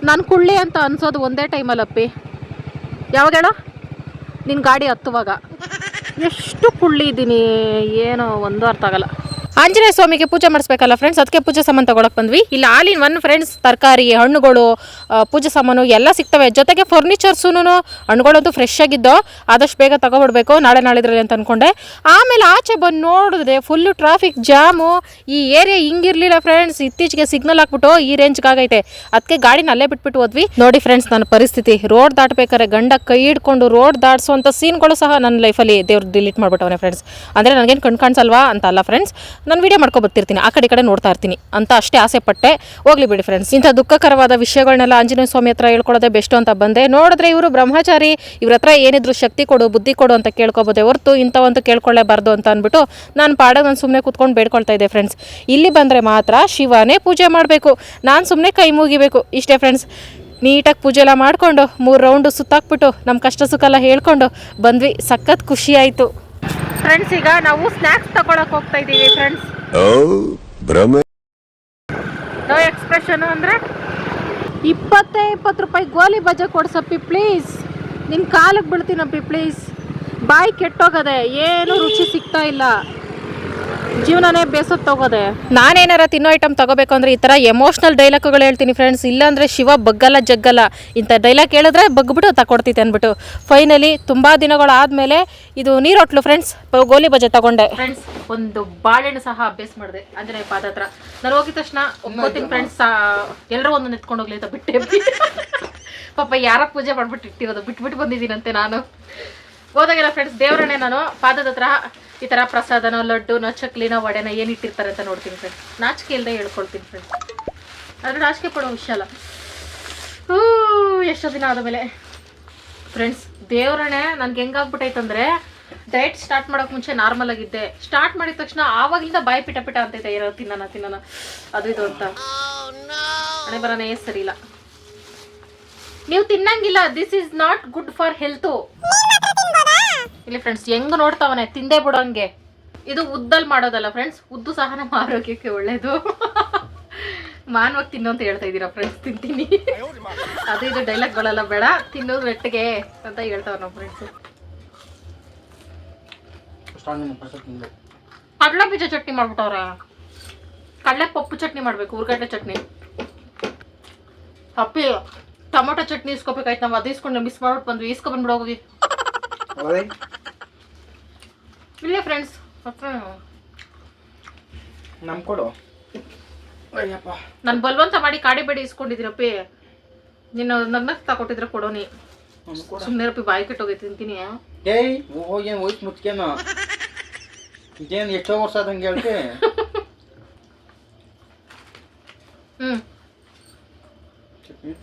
ನಾನು ಕುಳ್ಳಿ ಅಂತ ಅನ್ಸೋದು ಒಂದೇ ಟೈಮಲ್ಲಪ್ಪಿ ಯಾವಾಗ ಹೇಳೋ? ನಿನ್ನ ಗಾಡಿ ಹತ್ತುವಾಗ. ಎಷ್ಟು ಕುಳ್ಳಿ ಇದ್ದೀನಿ ಏನೋ ಒಂದು ಅರ್ಥ ಆಗಲ್ಲ. ಆಂಜನೇಯ ಸ್ವಾಮಿಗೆ ಪೂಜೆ ಮಾಡಿಸ್ಬೇಕಲ್ಲ ಫ್ರೆಂಡ್ಸ್ ಅದಕ್ಕೆ ಪೂಜೆ ಸಾಮಾನು ತಗೊಳಕ್ ಬಂದ್ವಿ. ಇಲ್ಲಿ ಆಲ್ ಒನ್ ಫ್ರೆಂಡ್ಸ್ ತರಕಾರಿ, ಹಣ್ಣುಗಳು ಪೂಜೆ ಸಾಮಾನು ಎಲ್ಲ ಸಿಗ್ತವೆ. ಜೊತೆಗೆ ಫರ್ನಿಚರ್ಸೂ ಹಣ್ಣುಗಳಂತೂ ಫ್ರೆಶ್ ಆಗಿದ್ದೋ, ಆದಷ್ಟು ಬೇಗ ತಗೊಬಿಡ್ಬೇಕು. ನಾಳೆ ನಾಳಿದ್ರಲ್ಲಿ ಅಂತ ಅನ್ಕೊಂಡೆ. ಆಮೇಲೆ ಆಚೆ ಬಂದು ನೋಡಿದ್ರೆ ಫುಲ್ಲು ಟ್ರಾಫಿಕ್ ಜಾಮು ಈ ಏರಿಯಾ ಹಿಂಗಿರ್ಲಿಲ್ಲ ಫ್ರೆಂಡ್ಸ್ ಇತ್ತೀಚೆಗೆ ಸಿಗ್ನಲ್ ಹಾಕ್ಬಿಟ್ಟು ಈ ರೇಂಜ್ಗೆ ಆಗೈತೆ. ಅದಕ್ಕೆ ಗಾಡಿನ ಅಲ್ಲೇ ಬಿಟ್ಬಿಟ್ಟು ಹೋದ್ವಿ. ನೋಡಿ ಫ್ರೆಂಡ್ಸ್ ನನ್ನ ಪರಿಸ್ಥಿತಿ. ರೋಡ್ ದಾಟಬೇಕಾದ್ರೆ ಗಂಡ ಕೈ ಹಿಡ್ಕೊಂಡು ರೋಡ್ ದಾಟಿಸುವಂಥ ಸೀನ್ಗಳು ಸಹ ನನ್ನ ಲೈಫಲ್ಲಿ ದೇವ್ರು ಡಿಲೀಟ್ ಮಾಡಿಬಿಟ್ಟವನೇ ಫ್ರೆಂಡ್ಸ್ ಅಂದರೆ ನನಗೇನು ಕಣ್ ಕಾಣಿಸಲ್ವಾ ಅಂತ ಅಲ್ಲ ಫ್ರೆಂಡ್ಸ್ ನಾನು ವೀಡಿಯೋ ಮಾಡ್ಕೊ ಬರ್ತಿರ್ತೀನಿ, ಆ ಕಡೆ ಕಡೆ ನೋಡ್ತಾ ಇರ್ತೀನಿ ಅಂತ ಅಷ್ಟೇ ಆಸೆ ಪಟ್ಟೆ. ಹೋಗ್ಲಿ ಬಿಡಿ ಫ್ರೆಂಡ್ಸ್ ಇಂಥ ದುಃಖಕರವಾದ ವಿಷಯಗಳನ್ನೆಲ್ಲ ಆಂಜನೇಯ ಸ್ವಾಮಿ ಹತ್ರ ಹೇಳ್ಕೊಳ್ಳೋದೇ ಬೆಸ್ಟ್ ಅಂತ ಬಂದೆ. ನೋಡಿದ್ರೆ ಇವರು ಬ್ರಹ್ಮಚಾರಿ, ಇವ್ರ ಹತ್ರ ಏನಿದ್ರು ಶಕ್ತಿ ಕೊಡು, ಬುದ್ಧಿ ಕೊಡು ಅಂತ ಕೇಳ್ಕೊಬೋದೇ. ಹೊರತು ಇಂಥವಂತೂ ಕೇಳ್ಕೊಳ್ಳೇಬಾರ್ದು ಅಂತ ಅಂದ್ಬಿಟ್ಟು ನಾನು ಪಾಡೋದು ನಾನು ಸುಮ್ಮನೆ ಕೂತ್ಕೊಂಡು ಬೇಡ್ಕೊಳ್ತಾ ಇದ್ದೆ ಫ್ರೆಂಡ್ಸ್ ಇಲ್ಲಿ ಬಂದರೆ ಮಾತ್ರ ಶಿವನೇ ಪೂಜೆ ಮಾಡಬೇಕು, ನಾನು ಸುಮ್ಮನೆ ಕೈ ಮುಗಿಬೇಕು. ಇಷ್ಟೇ ಫ್ರೆಂಡ್ಸ್ ನೀಟಾಗಿ ಪೂಜೆ ಎಲ್ಲ ಮಾಡಿಕೊಂಡು ಮೂರು ರೌಂಡು ಸುತ್ತಾಕ್ಬಿಟ್ಟು ನಮ್ಮ ಕಷ್ಟ ಸುಖ ಎಲ್ಲ ಹೇಳ್ಕೊಂಡು ಬಂದ್ವಿ. ಸಖತ್ ಖುಷಿ ಆಯಿತು. ಫ್ರೆಂಡ್ಸ್ ಈಗ ನಾವು ಸ್ನಾಕ್ಸ್ ತಗೊಳಕ್ ಹೋಗ್ತಾ ಇದ್ದೀವಿ ಫ್ರೆಂಡ್ಸ್ ನೋ ಎಕ್ಸ್ಪ್ರೆಷನ್ ಅಂದ್ರೆ? ಇಪ್ಪತ್ತೇ ಇಪ್ಪತ್ತು ರೂಪಾಯಿ ಗೋಲಿ ಬಜೆ ಕೊಡ್ಸಪ್ಪಿ ಪ್ಲೀಸ್ ನಿನ್ನ ಕಾಲಿಗೆ ಬೀಳ್ತೀನಪ್ಪಿ ಪ್ಲೀಸ್ ಬಾಯಿ ಕೆಟ್ಟೋಗದೆ ಏನು ರುಚಿ ಸಿಗ್ತಾ ಇಲ್ಲ. ಜೀವನನೇ ಬೇಸತ್ ತಗೋದೆ ನಾನೇನಾರ ತಿನ್ನೋ ಐಟಮ್ ತಗೋಬೇಕು ಅಂದ್ರೆ ಈ ಥರ ಎಮೋಷ್ನಲ್ ಡೈಲಾಗ್ಗಳು ಹೇಳ್ತೀನಿ ಫ್ರೆಂಡ್ಸ್ ಇಲ್ಲಾಂದ್ರೆ ಶಿವ ಬಗ್ಗಲ್ಲ ಜಗ್ಗಲ್ಲ. ಇಂಥ ಡೈಲಾಗ್ ಹೇಳಿದ್ರೆ ಬಗ್ಬಿಟ್ಟು ತಕೊಡ್ತೈತೆ ಅಂದ್ಬಿಟ್ಟು. ಫೈನಲಿ ತುಂಬ ದಿನಗಳಾದಮೇಲೆ ಇದು ನೀರೊಟ್ಲು ಫ್ರೆಂಡ್ಸ್ ಗೋಲಿ ಬಜೆ ತಗೊಂಡೆ. ಫ್ರೆಂಡ್ಸ್ ಒಂದು ಬಾಳೆಹಣ್ಣು ಸಹ ಅಭ್ಯಾಸ ಮಾಡಿದೆ. ಆಂಜನೇಯ ಪಾದ ಹತ್ರ. ನಾನು ಹೋಗಿದ ತಕ್ಷಣ ಒಪ್ಕೋತೀನಿ ಫ್ರೆಂಡ್ಸ್ ಎಲ್ಲರೂ ಒಂದು ಎತ್ಕೊಂಡು ಹೋಗ್ಲಿ ಅಂತ ಬಿಟ್ಟೆ. ಪಾಪ ಯಾರ ಪೂಜೆ ಮಾಡ್ಬಿಟ್ಟು ಇಟ್ಟಿರೋದು ಬಿಟ್ಬಿಟ್ಟು ಬಂದಿದ್ದೀನಂತೆ ನಾನು. ಹೋದಾಗೆಲ್ಲ ಫ್ರೆಂಡ್ಸ್ ದೇವರನ್ನೇ ನಾನು ಪಾದದ ಹತ್ರ ಈ ಥರ ಪ್ರಸಾದನೋ, ಲಡ್ಡುನೋ, ಚಕ್ಲಿನೋ, ವಡೆನೋ ಏನು ಇಟ್ಟಿರ್ತಾರೆ ಅಂತ ನೋಡ್ತೀನಿ ಫ್ರೆಂಡ್ಸ್ ನಾಚಿಕೆ ಇಲ್ಲದೆ ಹೇಳ್ಕೊಳ್ತೀನಿ ಫ್ರೆಂಡ್ಸ್ ಆದರೆ ನಾಚಿಕೆ ಪಡೋ ವಿಷಯ ಅಲ್ಲ. ಹೂ, ಎಷ್ಟೋ ದಿನ ಆದಮೇಲೆ. ಫ್ರೆಂಡ್ಸ್ ದೇವ್ರಣೆ ನನ್ಗೆ ಹೆಂಗಾಗ್ಬಿಟ್ಟೈತಂದ್ರೆ ಡಯಟ್ ಸ್ಟಾರ್ಟ್ ಮಾಡೋಕೆ ಮುಂಚೆ ನಾರ್ಮಲ್ ಆಗಿದ್ದೆ. ಸ್ಟಾರ್ಟ್ ಮಾಡಿದ ತಕ್ಷಣ ಆವಾಗಿಂದ ಬಾಯಿ ಪಿಟ ಪಿಟ ಅಂತೈತೆ ಏನೋ ತಿನ್ನೋಣ ತಿನ್ನೋಣ. ಅದು ಇದು ಅಂತ. ಹಣೆ ಬರೋನೇ ಸರಿ ಇಲ್ಲ. ನೀವು ತಿನ್ನಂಗಿಲ್ಲ this is not good for health ಇಲ್ಲಿ ಫ್ರೆಂಡ್ಸ್ ಹೆಂಗ್ ನೋಡ್ತಾವನೆ? ತಿಂದೇ ಬಿಡೋಂಗೆ. ಇದು ಉದ್ದಲ್ ಮಾಡೋದಲ್ಲ ಫ್ರೆಂಡ್ಸ್ ಉದ್ದು ಸಹ ನಮ್ಮ ಆರೋಗ್ಯಕ್ಕೆ ಒಳ್ಳೇದು. ಮಾನವಾಗಿ ತಿನ್ನು ಅಂತ ಹೇಳ್ತಾ ಇದ್ದೀರಾ ಫ್ರೆಂಡ್ಸ್ ತಿಂತೀನಿ. ಅದು ಇದು ಡೈಲಾಗ್ಗಳೆಲ್ಲ ಬೇಡ. ತಿನ್ನೋದು ಬೆಟ್ಟಿಗೆ ಅಂತ ಹೇಳ್ತಾವ ನಮ್ಮ ಫ್ರೆಂಡ್ಸ್ ಕಡಲೆ ಬೀಜ ಚಟ್ನಿ ಮಾಡ್ಬಿಟ್ಟವ್ರ. ಕಡಲೆ ಪಪ್ಪು ಚಟ್ನಿ ಮಾಡ್ಬೇಕು ಉರ್ಗಡ್ಡೆ ಚಟ್ನಿ. ಅಪ್ಪಿ, ಟೊಮೊಟೊ ಚಟ್ನಿ ಇಸ್ಕೋಬೇಕಾಯ್ತು, ನಾವು ಅದು ಇಸ್ಕೊಂಡು ಮಿಸ್ ಮಾಡ್ಬಿಟ್ಟು ಬಂದ್ವಿ. ಇಸ್ಕೊ ಬಂದ್ಬಿಡು ಹೋಗಿ. ಅವರೇ ಇಲ್ಲೇ ಫ್ರೆಂಡ್ಸ್ ಹತ್ರ ನಮ್ ಕೊಡು. ಅಯ್ಯಪ್ಪ. ನಾನು ಬಲ್ವಂತ ಮಾಡಿ ಕಾಡಿ ಬೇಡಿ ಇಸ್ಕೊಂಡಿದ್ದೀರಪ್ಪಿ. ನಿನ್ನ ನಗ್ನಕ್ ತಗೊಟ್ಟಿದ್ರೆ ಕೊಡೋನಿ ನಮ್ ಕೊಡು. ಸುಮ್ಮನೆ ರಪ್ಪಿ ಬಾಯಿ ಕೆಟ್ಟೋಗಿ ತಿಂತೀನಿ ಏಯ್ ಹೋಗಿ ಹೋಯ್ತು ಮುಚ್ಕೇನು? ಇದೇನು ಎಷ್ಟೋ ವರ್ಷ ಆದಂಗೆ ಹೇಳ್ತಿ? ಹ್ಞೂ ಚಟ್ನಿ.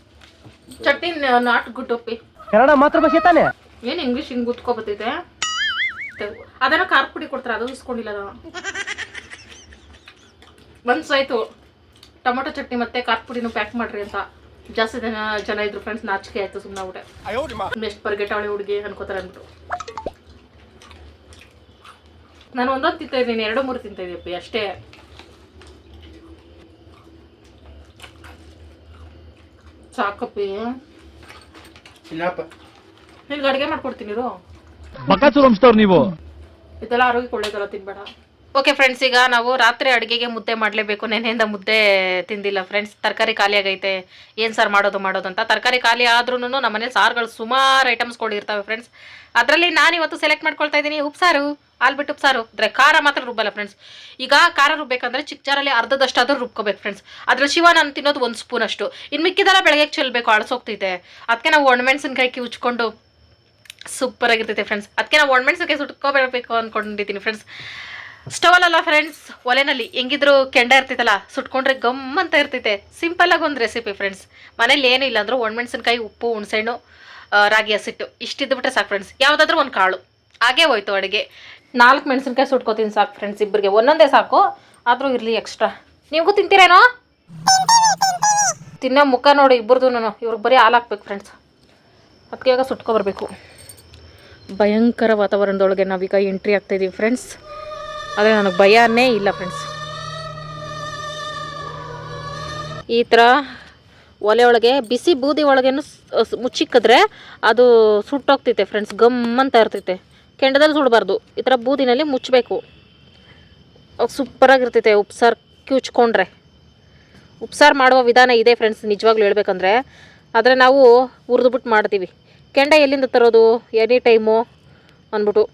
ಚಟ್ನಿ ನಾಟ್ ಗುಡ್ ಒಪ್ಪಿ ಕನ್ನಡ ಮಾತೃಭಾಷೆ ತಾನೆ? ಏನು ಇಂಗ್ಲೀಷ್ ಹಿಂಗೆ ಗುತ್ಕೊಬತ್ತೈತೆ ಅದನ್ನ ಖಾರ ಪುಡಿ ಕೊಡ್ತಾರೆ ಅದು ಇಸ್ಕೊಂಡಿಲ್ಲ ನಾನು ಮನ್ಸಾಯ್ತು ಟೊಮೊಟೊ ಚಟ್ನಿ ಮತ್ತೆ ಖಾರ ಪುಡಿನೂ ಪ್ಯಾಕ್ ಮಾಡ್ರಿ ಅಂತ. ಜಾಸ್ತಿ ಜನ ಜನ ಇದ್ರು ಫ್ರೆಂಡ್ಸ್ ನಾಚಿಕೆ ಆಯ್ತು ಸುಮ್ಮನೆ ಊಟ ಎಷ್ಟು ಬರ್ಗೆಟಾವಳಿ ಹುಡುಗಿ ಅನ್ಕೋತಾರೆ ಅಂದ್ಬಿಟ್ಟು. ನಾನು ಒಂದೊಂದು ತಿಂತ ಇದ್ದೀನಿ ಎರಡು ಮೂರು ತಿಂತ ಇದ್ದೀವಿ ಅಷ್ಟೇ. ಸಾಕಪ್ಪಿ. ನಿನ್ಗೆ ಅಡುಗೆ ಮಾಡ್ಕೊಡ್ತೀನಿ ಇರು. ಬಕಾಸುರ ವಂಶದವ್ರು ನೀವು. ಇದೆಲ್ಲ ಆರೋಗ್ಯಕ್ಕೆ ಒಳ್ಳೇದಲ್ಲ ತಿನ್ಬೇಡ. ಓಕೆ ಫ್ರೆಂಡ್ಸ್ ಈಗ ನಾವು ರಾತ್ರಿ ಅಡುಗೆಗೆ ಮುದ್ದೆ ಮಾಡಲೇಬೇಕು. ನೆನೆಯಿಂದ ಮುದ್ದೆ ತಿಂದಿಲ್ಲ ಫ್ರೆಂಡ್ಸ್. ತರಕಾರಿ ಖಾಲಿ ಆಗೈತೆ ಏನು ಸಾರು ಮಾಡೋದು ಮಾಡೋದು ಅಂತ. ತರಕಾರಿ ಖಾಲಿ ಆದ್ರೂ ನಮ್ಮ ಮನೇಲಿ ಸಾರುಗಳು ಸುಮಾರು ಐಟಮ್ಸ್ಗಳು ಇರ್ತವೆ ಫ್ರೆಂಡ್ಸ್. ಅದರಲ್ಲಿ ನಾನು ಇವತ್ತು ಸೆಲೆಕ್ಟ್ ಮಾಡ್ಕೊಳ್ತಾ ಇದ್ದೀನಿ ಉಪ್ಸಾರು ಆಲ್ಬಿಟ್ಟು ಉಪ್ಸಾರು ಅಂದರೆ ಖಾರ ಮಾತ್ರ ರುಬ್ಬಲ್ಲ ಫ್ರೆಂಡ್ಸ್. ಈಗ ಖಾರ ರುಬ್ಬೇಕಂದ್ರೆ ಚಿಕ್ಕ ಜಾರಲ್ಲಿ ಅರ್ಧದಷ್ಟಾದರೂ ರುಬ್ಕೋಬೇಕು ಫ್ರೆಂಡ್ಸ್. ಅದ್ರ ಶಿವ ನಾನು ತಿನ್ನೋದು ಒಂದು ಸ್ಪೂನ್ ಅಷ್ಟು. ಇನ್ನು ಮಿಕ್ಕಿದೆಲ್ಲ ಬೆಳಗ್ಗೆ ಚೆಲ್ಲಬೇಕು ಅಳಸೋಗ್ತೈತೆ ಅದಕ್ಕೆ ನಾವು ಒಣಮೆಣಸಿನ್ಕಾಯಿ ಕಿವುಚ್ಕೊಂಡು ಸೂಪರ್ ಆಗಿರ್ತೈತೆ ಫ್ರೆಂಡ್ಸ್ ಅದಕ್ಕೆ ನಾವು ಒಣಮೆಣ್ಸಿನ್ಕಾಯಿ ಸುಟ್ಕೋಬೇಕು ಅಂದ್ಕೊಂಡಿದ್ದೀನಿ ಫ್ರೆಂಡ್ಸ್ ಸ್ಟವಲ್ಲ ಫ್ರೆಂಡ್ಸ್ ಒಲೆನಲ್ಲಿ ಹೆಂಗಿದ್ರು ಕೆಂಡ ಇರ್ತೈತಲ್ಲ, ಸುಟ್ಕೊಂಡ್ರೆ ಗಮ್ ಅಂತ ಇರ್ತೈತೆ. ಸಿಂಪಲ್ ಆಗಿ ಒಂದು ರೆಸಿಪಿ ಫ್ರೆಂಡ್ಸ್ ಮನೇಲಿ ಏನೂ ಇಲ್ಲ ಅಂದ್ರೆ ಒಣಮೆಣ್ಸಿನ್ಕಾಯಿ ಉಪ್ಪು, ಹುಣಸೆಹಣ್ಣು ರಾಗಿ, ಹಸಿಟ್ಟು ಇಷ್ಟಿದ್ಬಿಟ್ರೆ ಸಾಕು ಫ್ರೆಂಡ್ಸ್ ಯಾವುದಾದ್ರೂ ಒಂದು ಕಾಳು. ಹಾಗೇ ಹೋಯ್ತು ಅಡುಗೆ. ನಾಲ್ಕು ಮೆಣಸಿನ್ಕಾಯಿ ಸುಟ್ಕೋತೀನಿ ಸಾಕು ಫ್ರೆಂಡ್ಸ್ ಇಬ್ಬರಿಗೆ ಒಂದೊಂದೇ ಸಾಕು, ಆದರೂ ಇರಲಿ ಎಕ್ಸ್ಟ್ರಾ ನಿಮಗೂ ತಿಂತೀರೇನೋ? ತಿನ್ನೋ ಮುಖ ನೋಡಿ ಇಬ್ಬರದು ಇವ್ರಿಗೆ ಬರೀ ಹಾಲು ಹಾಕ್ಬೇಕು ಫ್ರೆಂಡ್ಸ್ ಅದಕ್ಕೆ ಇವಾಗ ಸುಟ್ಕೊಬರ್ಬೇಕು. ಭಯಂಕರ ವಾತಾವರಣದೊಳಗೆ ನಾವೀಗ ಎಂಟ್ರಿ ಆಗ್ತಾಯಿದ್ದೀವಿ ಫ್ರೆಂಡ್ಸ್ ಆದರೆ ನನಗೆ ಭಯನೇ ಇಲ್ಲ ಫ್ರೆಂಡ್ಸ್ ಈ ಥರ ಒಲೆ ಒಳಗೆ, ಬಿಸಿ ಬೂದಿ ಒಳಗೇನು ಮುಚ್ಚಿಕ್ಕಿದ್ರೆ ಅದು ಸುಟ್ಟೋಗ್ತೈತೆ ಫ್ರೆಂಡ್ಸ್ ಗಮ್ ಅಂತ ಇರ್ತೈತೆ. ಕೆಂಡದಲ್ಲಿ ಸುಡಬಾರ್ದು. ಈ ಥರ ಬೂದಿನಲ್ಲಿ ಮುಚ್ಚಬೇಕು ಸೂಪರಾಗಿರ್ತೈತೆ ಉಪ್ಸಾರು ಕಿವುಚ್ಕೊಂಡ್ರೆ ಉಪ್ಸಾರು ಮಾಡುವ ವಿಧಾನ ಇದೆ ಫ್ರೆಂಡ್ಸ್ ನಿಜವಾಗ್ಲೂ ಹೇಳ್ಬೇಕಂದ್ರೆ. ಆದರೆ ನಾವು ಹುರಿದ್ಬಿಟ್ಟು ಮಾಡ್ತೀವಿ. ಕೆಂಡ ಎಲ್ಲಿಂದ ತರೋದು? ಎನಿ ಟೈಮು ಅಂದ್ಬಿಟ್ಟು.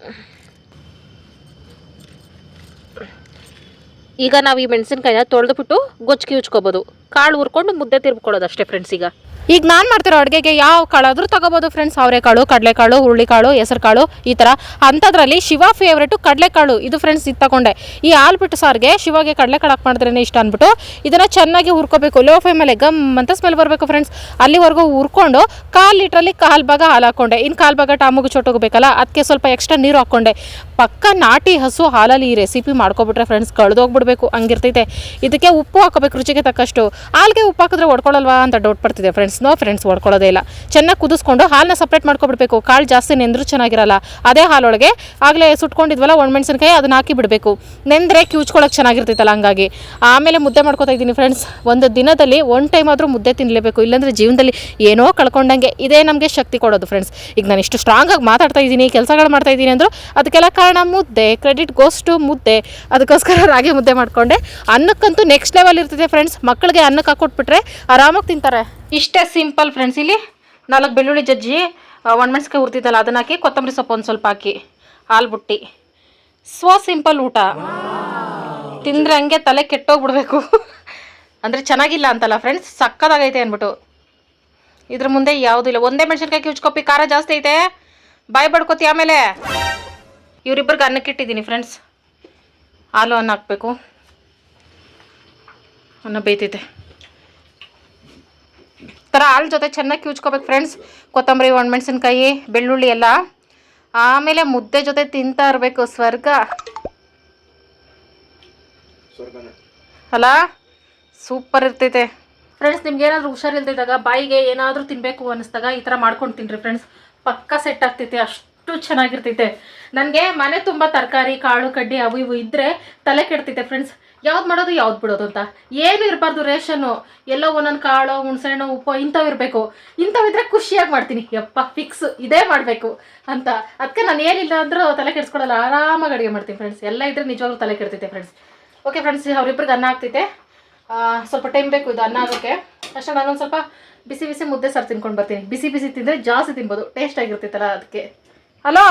ಈಗ ನಾವು ಈ ಮೆಣಸಿನ್ಕಾಯಿನ ತೊಳೆದ್ಬಿಟ್ಟು ಗೊಜ್ಜಿಗೆ ಉಚ್ಕೋಬೋದು ಕಾಳು ಹುರ್ಕೊಂಡು ಮುದ್ದೆ ತಿರ್ಬಿಕೊಳ್ಳೋದು ಅಷ್ಟೇ ಫ್ರೆಂಡ್ಸ್ ಈಗ. ಈಗ ನಾನು ಮಾಡ್ತಿರೋ ಅಡುಗೆಗೆ ಯಾವ ಕಾಳಾದರೂ ತಗೋಬೋದು ಫ್ರೆಂಡ್ಸ್ ಅವರೆಕಾಳು, ಕಡಲೆಕಾಳು, ಹುರುಳಿಕಾಳು, ಹೆಸರುಕಾಳು, ಈ ಥರ ಅಂಥದ್ರಲ್ಲಿ ಶಿವ ಫೇವ್ರೇಟು ಕಡಲೆಕಾಳು. ಇದು ಫ್ರೆಂಡ್ಸ್ ಇದು ತಗೊಂಡೆ. ಈ ಆಲ್ಬಿಟ್ಟು ಸಾರಿಗೆ ಶಿವಾಗೆ ಕಡಲೆಕಾಳು ಹಾಕಿ ಮಾಡಿದ್ರೇ ಇಷ್ಟ ಅಂದ್ಬಿಟ್ಟು ಇದನ್ನು ಚೆನ್ನಾಗಿ ಹುರ್ಕೋಬೇಕು. ಲೋ ಫ್ಲೇಮಲ್ಲಿ ಗಮ್ ಅಂತ ಸ್ಮೆಲ್ ಬರಬೇಕು ಫ್ರೆಂಡ್ಸ್ ಅಲ್ಲಿವರೆಗೂ ಹುರ್ಕೊಂಡು ಕಾಲು ಲೀಟ್ರಲ್ಲಿ ಕಾಲು ಭಾಗ ಹಾಲು ಹಾಕ್ಕೊಂಡೆ ಇನ್ನು ಕಾಲು ಭಾಗ ಟಾಮುಗು ಚೊಟ್ಟೋಗಬೇಕಲ್ಲ ಅದಕ್ಕೆ ಸ್ವಲ್ಪ ಎಕ್ಸ್ಟ್ರಾ ನೀರು ಹಾಕ್ಕೊಂಡೆ ಪಕ್ಕ ನಾಟಿ ಹಸು ಹಾಲಲ್ಲಿ ಈ ರೆಸಿಪಿ ಮಾಡ್ಕೊಬಿಟ್ರೆ ಫ್ರೆಂಡ್ಸ್ ಕಳೆದೋಗ್ಬಿಡ್ಬೇಕು. ಹಂಗಿರ್ತೈತೆ. ಇದಕ್ಕೆ ಉಪ್ಪು ಹಾಕೋಬೇಕು ರುಚಿಗೆ ತಕ್ಕಷ್ಟು. ಹಾಲಿಗೆ ಉಪ್ಪು ಹಾಕಿದ್ರೆ ಒಡ್ಕೊಳ್ಳಲ್ವಾ ಅಂತ ಡೌಟ್ ಪಡ್ತಿದೆ ಫ್ರೆಂಡ್ಸ್ ನೋ ಫ್ರೆಂಡ್ಸ್ ಒಡ್ಕೊಳ್ಳೋದೇ ಇಲ್ಲ. ಚೆನ್ನಾಗಿ ಕುದಿಸ್ಕೊಂಡು ಹಾಲನ್ನ ಸಪ್ರೇಟ್ ಮಾಡ್ಕೊಬಿಡ್ಬೇಕು. ಕಾಳು ಜಾಸ್ತಿ ನೆಂದರೂ ಚೆನ್ನಾಗಿರಲ್ಲ. ಅದೇ ಹಾಲೊಳಗೆ ಆಗಲೇ ಸುಟ್ಕೊಂಡಿದ್ವಲ್ಲ ಒಣಮೆಣ್ಸಿನ್ಕಾಯಿ, ಅದನ್ನ ಹಾಕಿ ಬಿಡಬೇಕು. ನೆಂದರೆ ಕ್ಯೂಚ್ಕೊಳ್ಳೋಕೆ ಚೆನ್ನಾಗಿರ್ತೈತಲ್ಲ ಹಂಗಾಗಿ. ಆಮೇಲೆ ಮುದ್ದೆ ಮಾಡ್ಕೋತಾ ಇದ್ದೀನಿ ಫ್ರೆಂಡ್ಸ್ ಒಂದು ದಿನದಲ್ಲಿ ಒನ್ ಟೈಮ್ ಆದರೂ ಮುದ್ದೆ ತಿನ್ನಲೇಬೇಕು ಇಲ್ಲಾಂದರೆ ಜೀವನದಲ್ಲಿ ಏನೋ ಕಳ್ಕೊಂಡಂಗೆ. ಇದೇ ನಮಗೆ ಶಕ್ತಿ ಕೊಡೋದು ಫ್ರೆಂಡ್ಸ್ ಈಗ ನಾನು ಇಷ್ಟು ಸ್ಟ್ರಾಂಗಾಗಿ ಮಾತಾಡ್ತಾ ಇದ್ದೀನಿ, ಕೆಲಸಗಳು ಮಾಡ್ತಾ ಇದ್ದೀನಿ ಅಂದರು ಅದಕ್ಕೆಲ್ಲ ಕಾರಣ ಮುದ್ದೆ. ಕ್ರೆಡಿಟ್ ಗೋಸ್ಟು ಮುದ್ದೆ. ಅದಕ್ಕೋಸ್ಕರ ರಾಗಿ ಮುದ್ದೆ ಮಾಡಿಕೊಂಡೆ. ಅನ್ನಕ್ಕಂತೂ ನೆಕ್ಸ್ಟ್ ಲೆವೆಲ್ ಇರ್ತದೆ ಫ್ರೆಂಡ್ಸ್ ಮಕ್ಕಳಿಗೆ ಅನ್ನಕ್ಕೆ ಹಾಕ್ಕೊಟ್ಬಿಟ್ರೆ ಆರಾಮಾಗಿ ತಿಂತಾರೆ. ಇಷ್ಟೇ ಸಿಂಪಲ್ ಫ್ರೆಂಡ್ಸ್, ಇಲ್ಲಿ ನಾಲ್ಕು ಬೆಳ್ಳುಳ್ಳಿ ಜಜ್ಜಿ ಒಣಮೆಣ್ಸಿಕಾಯಿ ಹುರ್ತಿದ್ದಲ್ಲ ಅದನ್ನ ಹಾಕಿ ಕೊತ್ತಂಬರಿ ಸೊಪ್ಪು ಒಂದು ಸ್ವಲ್ಪ ಹಾಕಿ ಹಾಲು ಬುಟ್ಟಿ ಸ್ವ ಸಿಂಪಲ್ ಊಟ. ತಿಂದ್ರೆ ಹಂಗೆ ತಲೆ ಕೆಟ್ಟೋಗ್ಬಿಡ್ಬೇಕು. ಅಂದರೆ ಚೆನ್ನಾಗಿಲ್ಲ ಅಂತಲ್ಲ ಫ್ರೆಂಡ್ಸ್, ಸಕ್ಕದಾಗೈತೆ ಅಂದ್ಬಿಟ್ಟು. ಇದ್ರ ಮುಂದೆ ಯಾವುದೂ ಇಲ್ಲ. ಒಂದೇ ಮೆಣಸಿನ್ಕಾಯಿ ಕಿಚ್ಕೊಪ್ಪಿ ಖಾರ ಜಾಸ್ತಿ ಐತೆ. ಬಾಯಿ ಬಡ್ಕೋತಿ ಆಮೇಲೆ. ಇವರಿಬ್ಬರಿಗೆ ಅನ್ನಕ್ಕೆ ಇಟ್ಟಿದ್ದೀನಿ ಫ್ರೆಂಡ್ಸ್. ಹಾಲು ಅನ್ನ ಹಾಕಬೇಕು. ಅನ್ನ ಬೇಯ್ತೈತೆ. ಥರ ಹಾಲು ಜೊತೆ ಚೆನ್ನಾಗಿ ಕಿವುಚ್ಕೋಬೇಕು ಫ್ರೆಂಡ್ಸ್ ಕೊತ್ತಂಬರಿ ಒಣಮೆಣ್ಸಿನ್ಕಾಯಿ ಬೆಳ್ಳುಳ್ಳಿ ಎಲ್ಲ. ಆಮೇಲೆ ಮುದ್ದೆ ಜೊತೆ ತಿಂತಾ ಇರಬೇಕು ಸ್ವರ್ಗ. ಅಲ್ಲ ಸೂಪರ್ ಇರ್ತೈತೆ. ಫ್ರೆಂಡ್ಸ್ ನಿಮ್ಗೆ ಏನಾದರೂ ಹುಷಾರಿಲ್ದಿದ್ದಾಗ ಬಾಯಿಗೆ ಏನಾದರೂ ತಿನ್ನಬೇಕು ಅನ್ನಿಸ್ದಾಗ ಈ ಥರ ಮಾಡ್ಕೊಂಡು ತಿನ್ನಿರಿ ಫ್ರೆಂಡ್ಸ್ ಪಕ್ಕ ಸೆಟ್ ಆಗ್ತೈತೆ ಅಷ್ಟು ಚೆನ್ನಾಗಿರ್ತೈತೆ. ನನಗೆ ಮನೆ ತುಂಬ ತರಕಾರಿ ಕಾಳು ಕಡ್ಡಿ ಅವು ಇವು ಇದ್ದರೆ ತಲೆ ಕೆಡ್ತೈತೆ ಫ್ರೆಂಡ್ಸ್ ಯಾವ್ದು ಮಾಡೋದು ಯಾವ್ದು ಬಿಡೋದು ಅಂತ? ಏನು ಇರಬಾರ್ದು ರೇಷನ್ನು. ಎಲ್ಲೋ ಒಂದೊಂದು ಕಾಳು, ಹುಣಸೆಹಣ್ಣು, ಉಪ್ಪು, ಇಂಥವು ಇರಬೇಕು. ಇಂಥವಿದ್ರೆ ಖುಷಿಯಾಗಿ ಮಾಡ್ತೀನಿ. ಯಪ್ಪ ಫಿಕ್ಸ್ ಇದೇ ಮಾಡಬೇಕು ಅಂತ. ಅದಕ್ಕೆ ನಾನು ಏನಿಲ್ಲ ಅಂದರೂ ತಲೆ ಕೆಡಿಸ್ಕೊಡಲ್ಲ ಆರಾಮಾಗಿ ಅಡುಗೆ ಮಾಡ್ತೀನಿ ಫ್ರೆಂಡ್ಸ್ ಎಲ್ಲ ಇದ್ರೆ ನಿಜವಾಗ್ಲೂ ತಲೆ ಕೆಡ್ತೈತೆ ಫ್ರೆಂಡ್ಸ್ ಓಕೆ ಫ್ರೆಂಡ್ಸ್ ಅವ್ರಿಬ್ರಿಗೆ ಅನ್ನ ಆಗ್ತೈತೆ. ಸ್ವಲ್ಪ ಟೈಮ್ ಬೇಕು ಇದು ಅನ್ನ ಆಗೋಕ್ಕೆ ಅಷ್ಟೇ ನಾನೊಂದು ಸ್ವಲ್ಪ ಬಿಸಿ ಬಿಸಿ ಮುದ್ದೆ ಸರ್ ತಿನ್ಕೊಂಡು ಬರ್ತೀನಿ. ಬಿಸಿ ಬಿಸಿ ತಿಂದರೆ ಜಾಸ್ತಿ ತಿನ್ಬೋದು. ಟೇಸ್ಟ್ ಆಗಿರ್ತೈತಲ್ಲ ಅದಕ್ಕೆ ಹಲೋ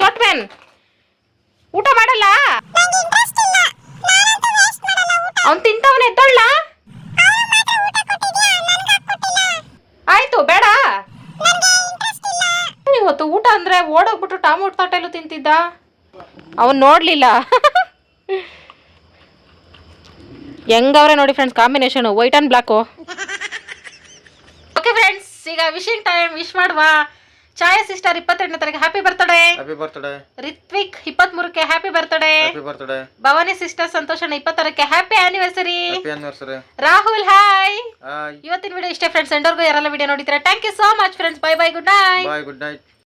ಚಾಟ್ ಮ್ಯಾನ್ ಊಟ ಮಾಡಲ್ಲ? ಅವ್ನು ತಿಂತವನೆ, ಎದ್ದೊಳ್ಳ? ಆಯ್ತು, ಬೇಡ. ಇವತ್ತು ಊಟ ಅಂದ್ರೆ ಓಡೋಗ್ಬಿಟ್ಟು ಟಾಮೋಟ್ ತೋಟೆಲ್ಲೂ ತಿಂತಿದ್ದ. ಅವನ್ ನೋಡ್ಲಿಲ್ಲ. ಹೆಂಗವ್ರೆ ನೋಡಿ friends combination white and black okay friends ಈಗ ವಿಶಿಂಗ್ ಟೈಮ್ ವಿಶ್ ಮಾಡುವ. ಛಾಯಾ ಸಿಸ್ಟರ್ ಇಪ್ಪತ್ತೆರಡನೇ ತಾರೀಕು. Happy birthday happy birthday Rithvik ಇಪ್ಪತ್ಮೂರಕ್ಕೆ happy birthday happy birthday Bhavani sister ಸಂತೋಷಣ ಇಪ್ಪತ್ತಾರಕ್ಕೆ happy anniversary happy anniversary Rahul hi hi ಇವತ್ತಿನ ವಿಡಿಯೋ ಇಷ್ಟೇ ಫ್ರೆಂಡ್ಸ್ ಎಂಡೋರ್ಗೂ ಯಾರೆಲ್ಲ video ನೋಡಿದ್ರೆ thank you so much friends bye bye good night bye good night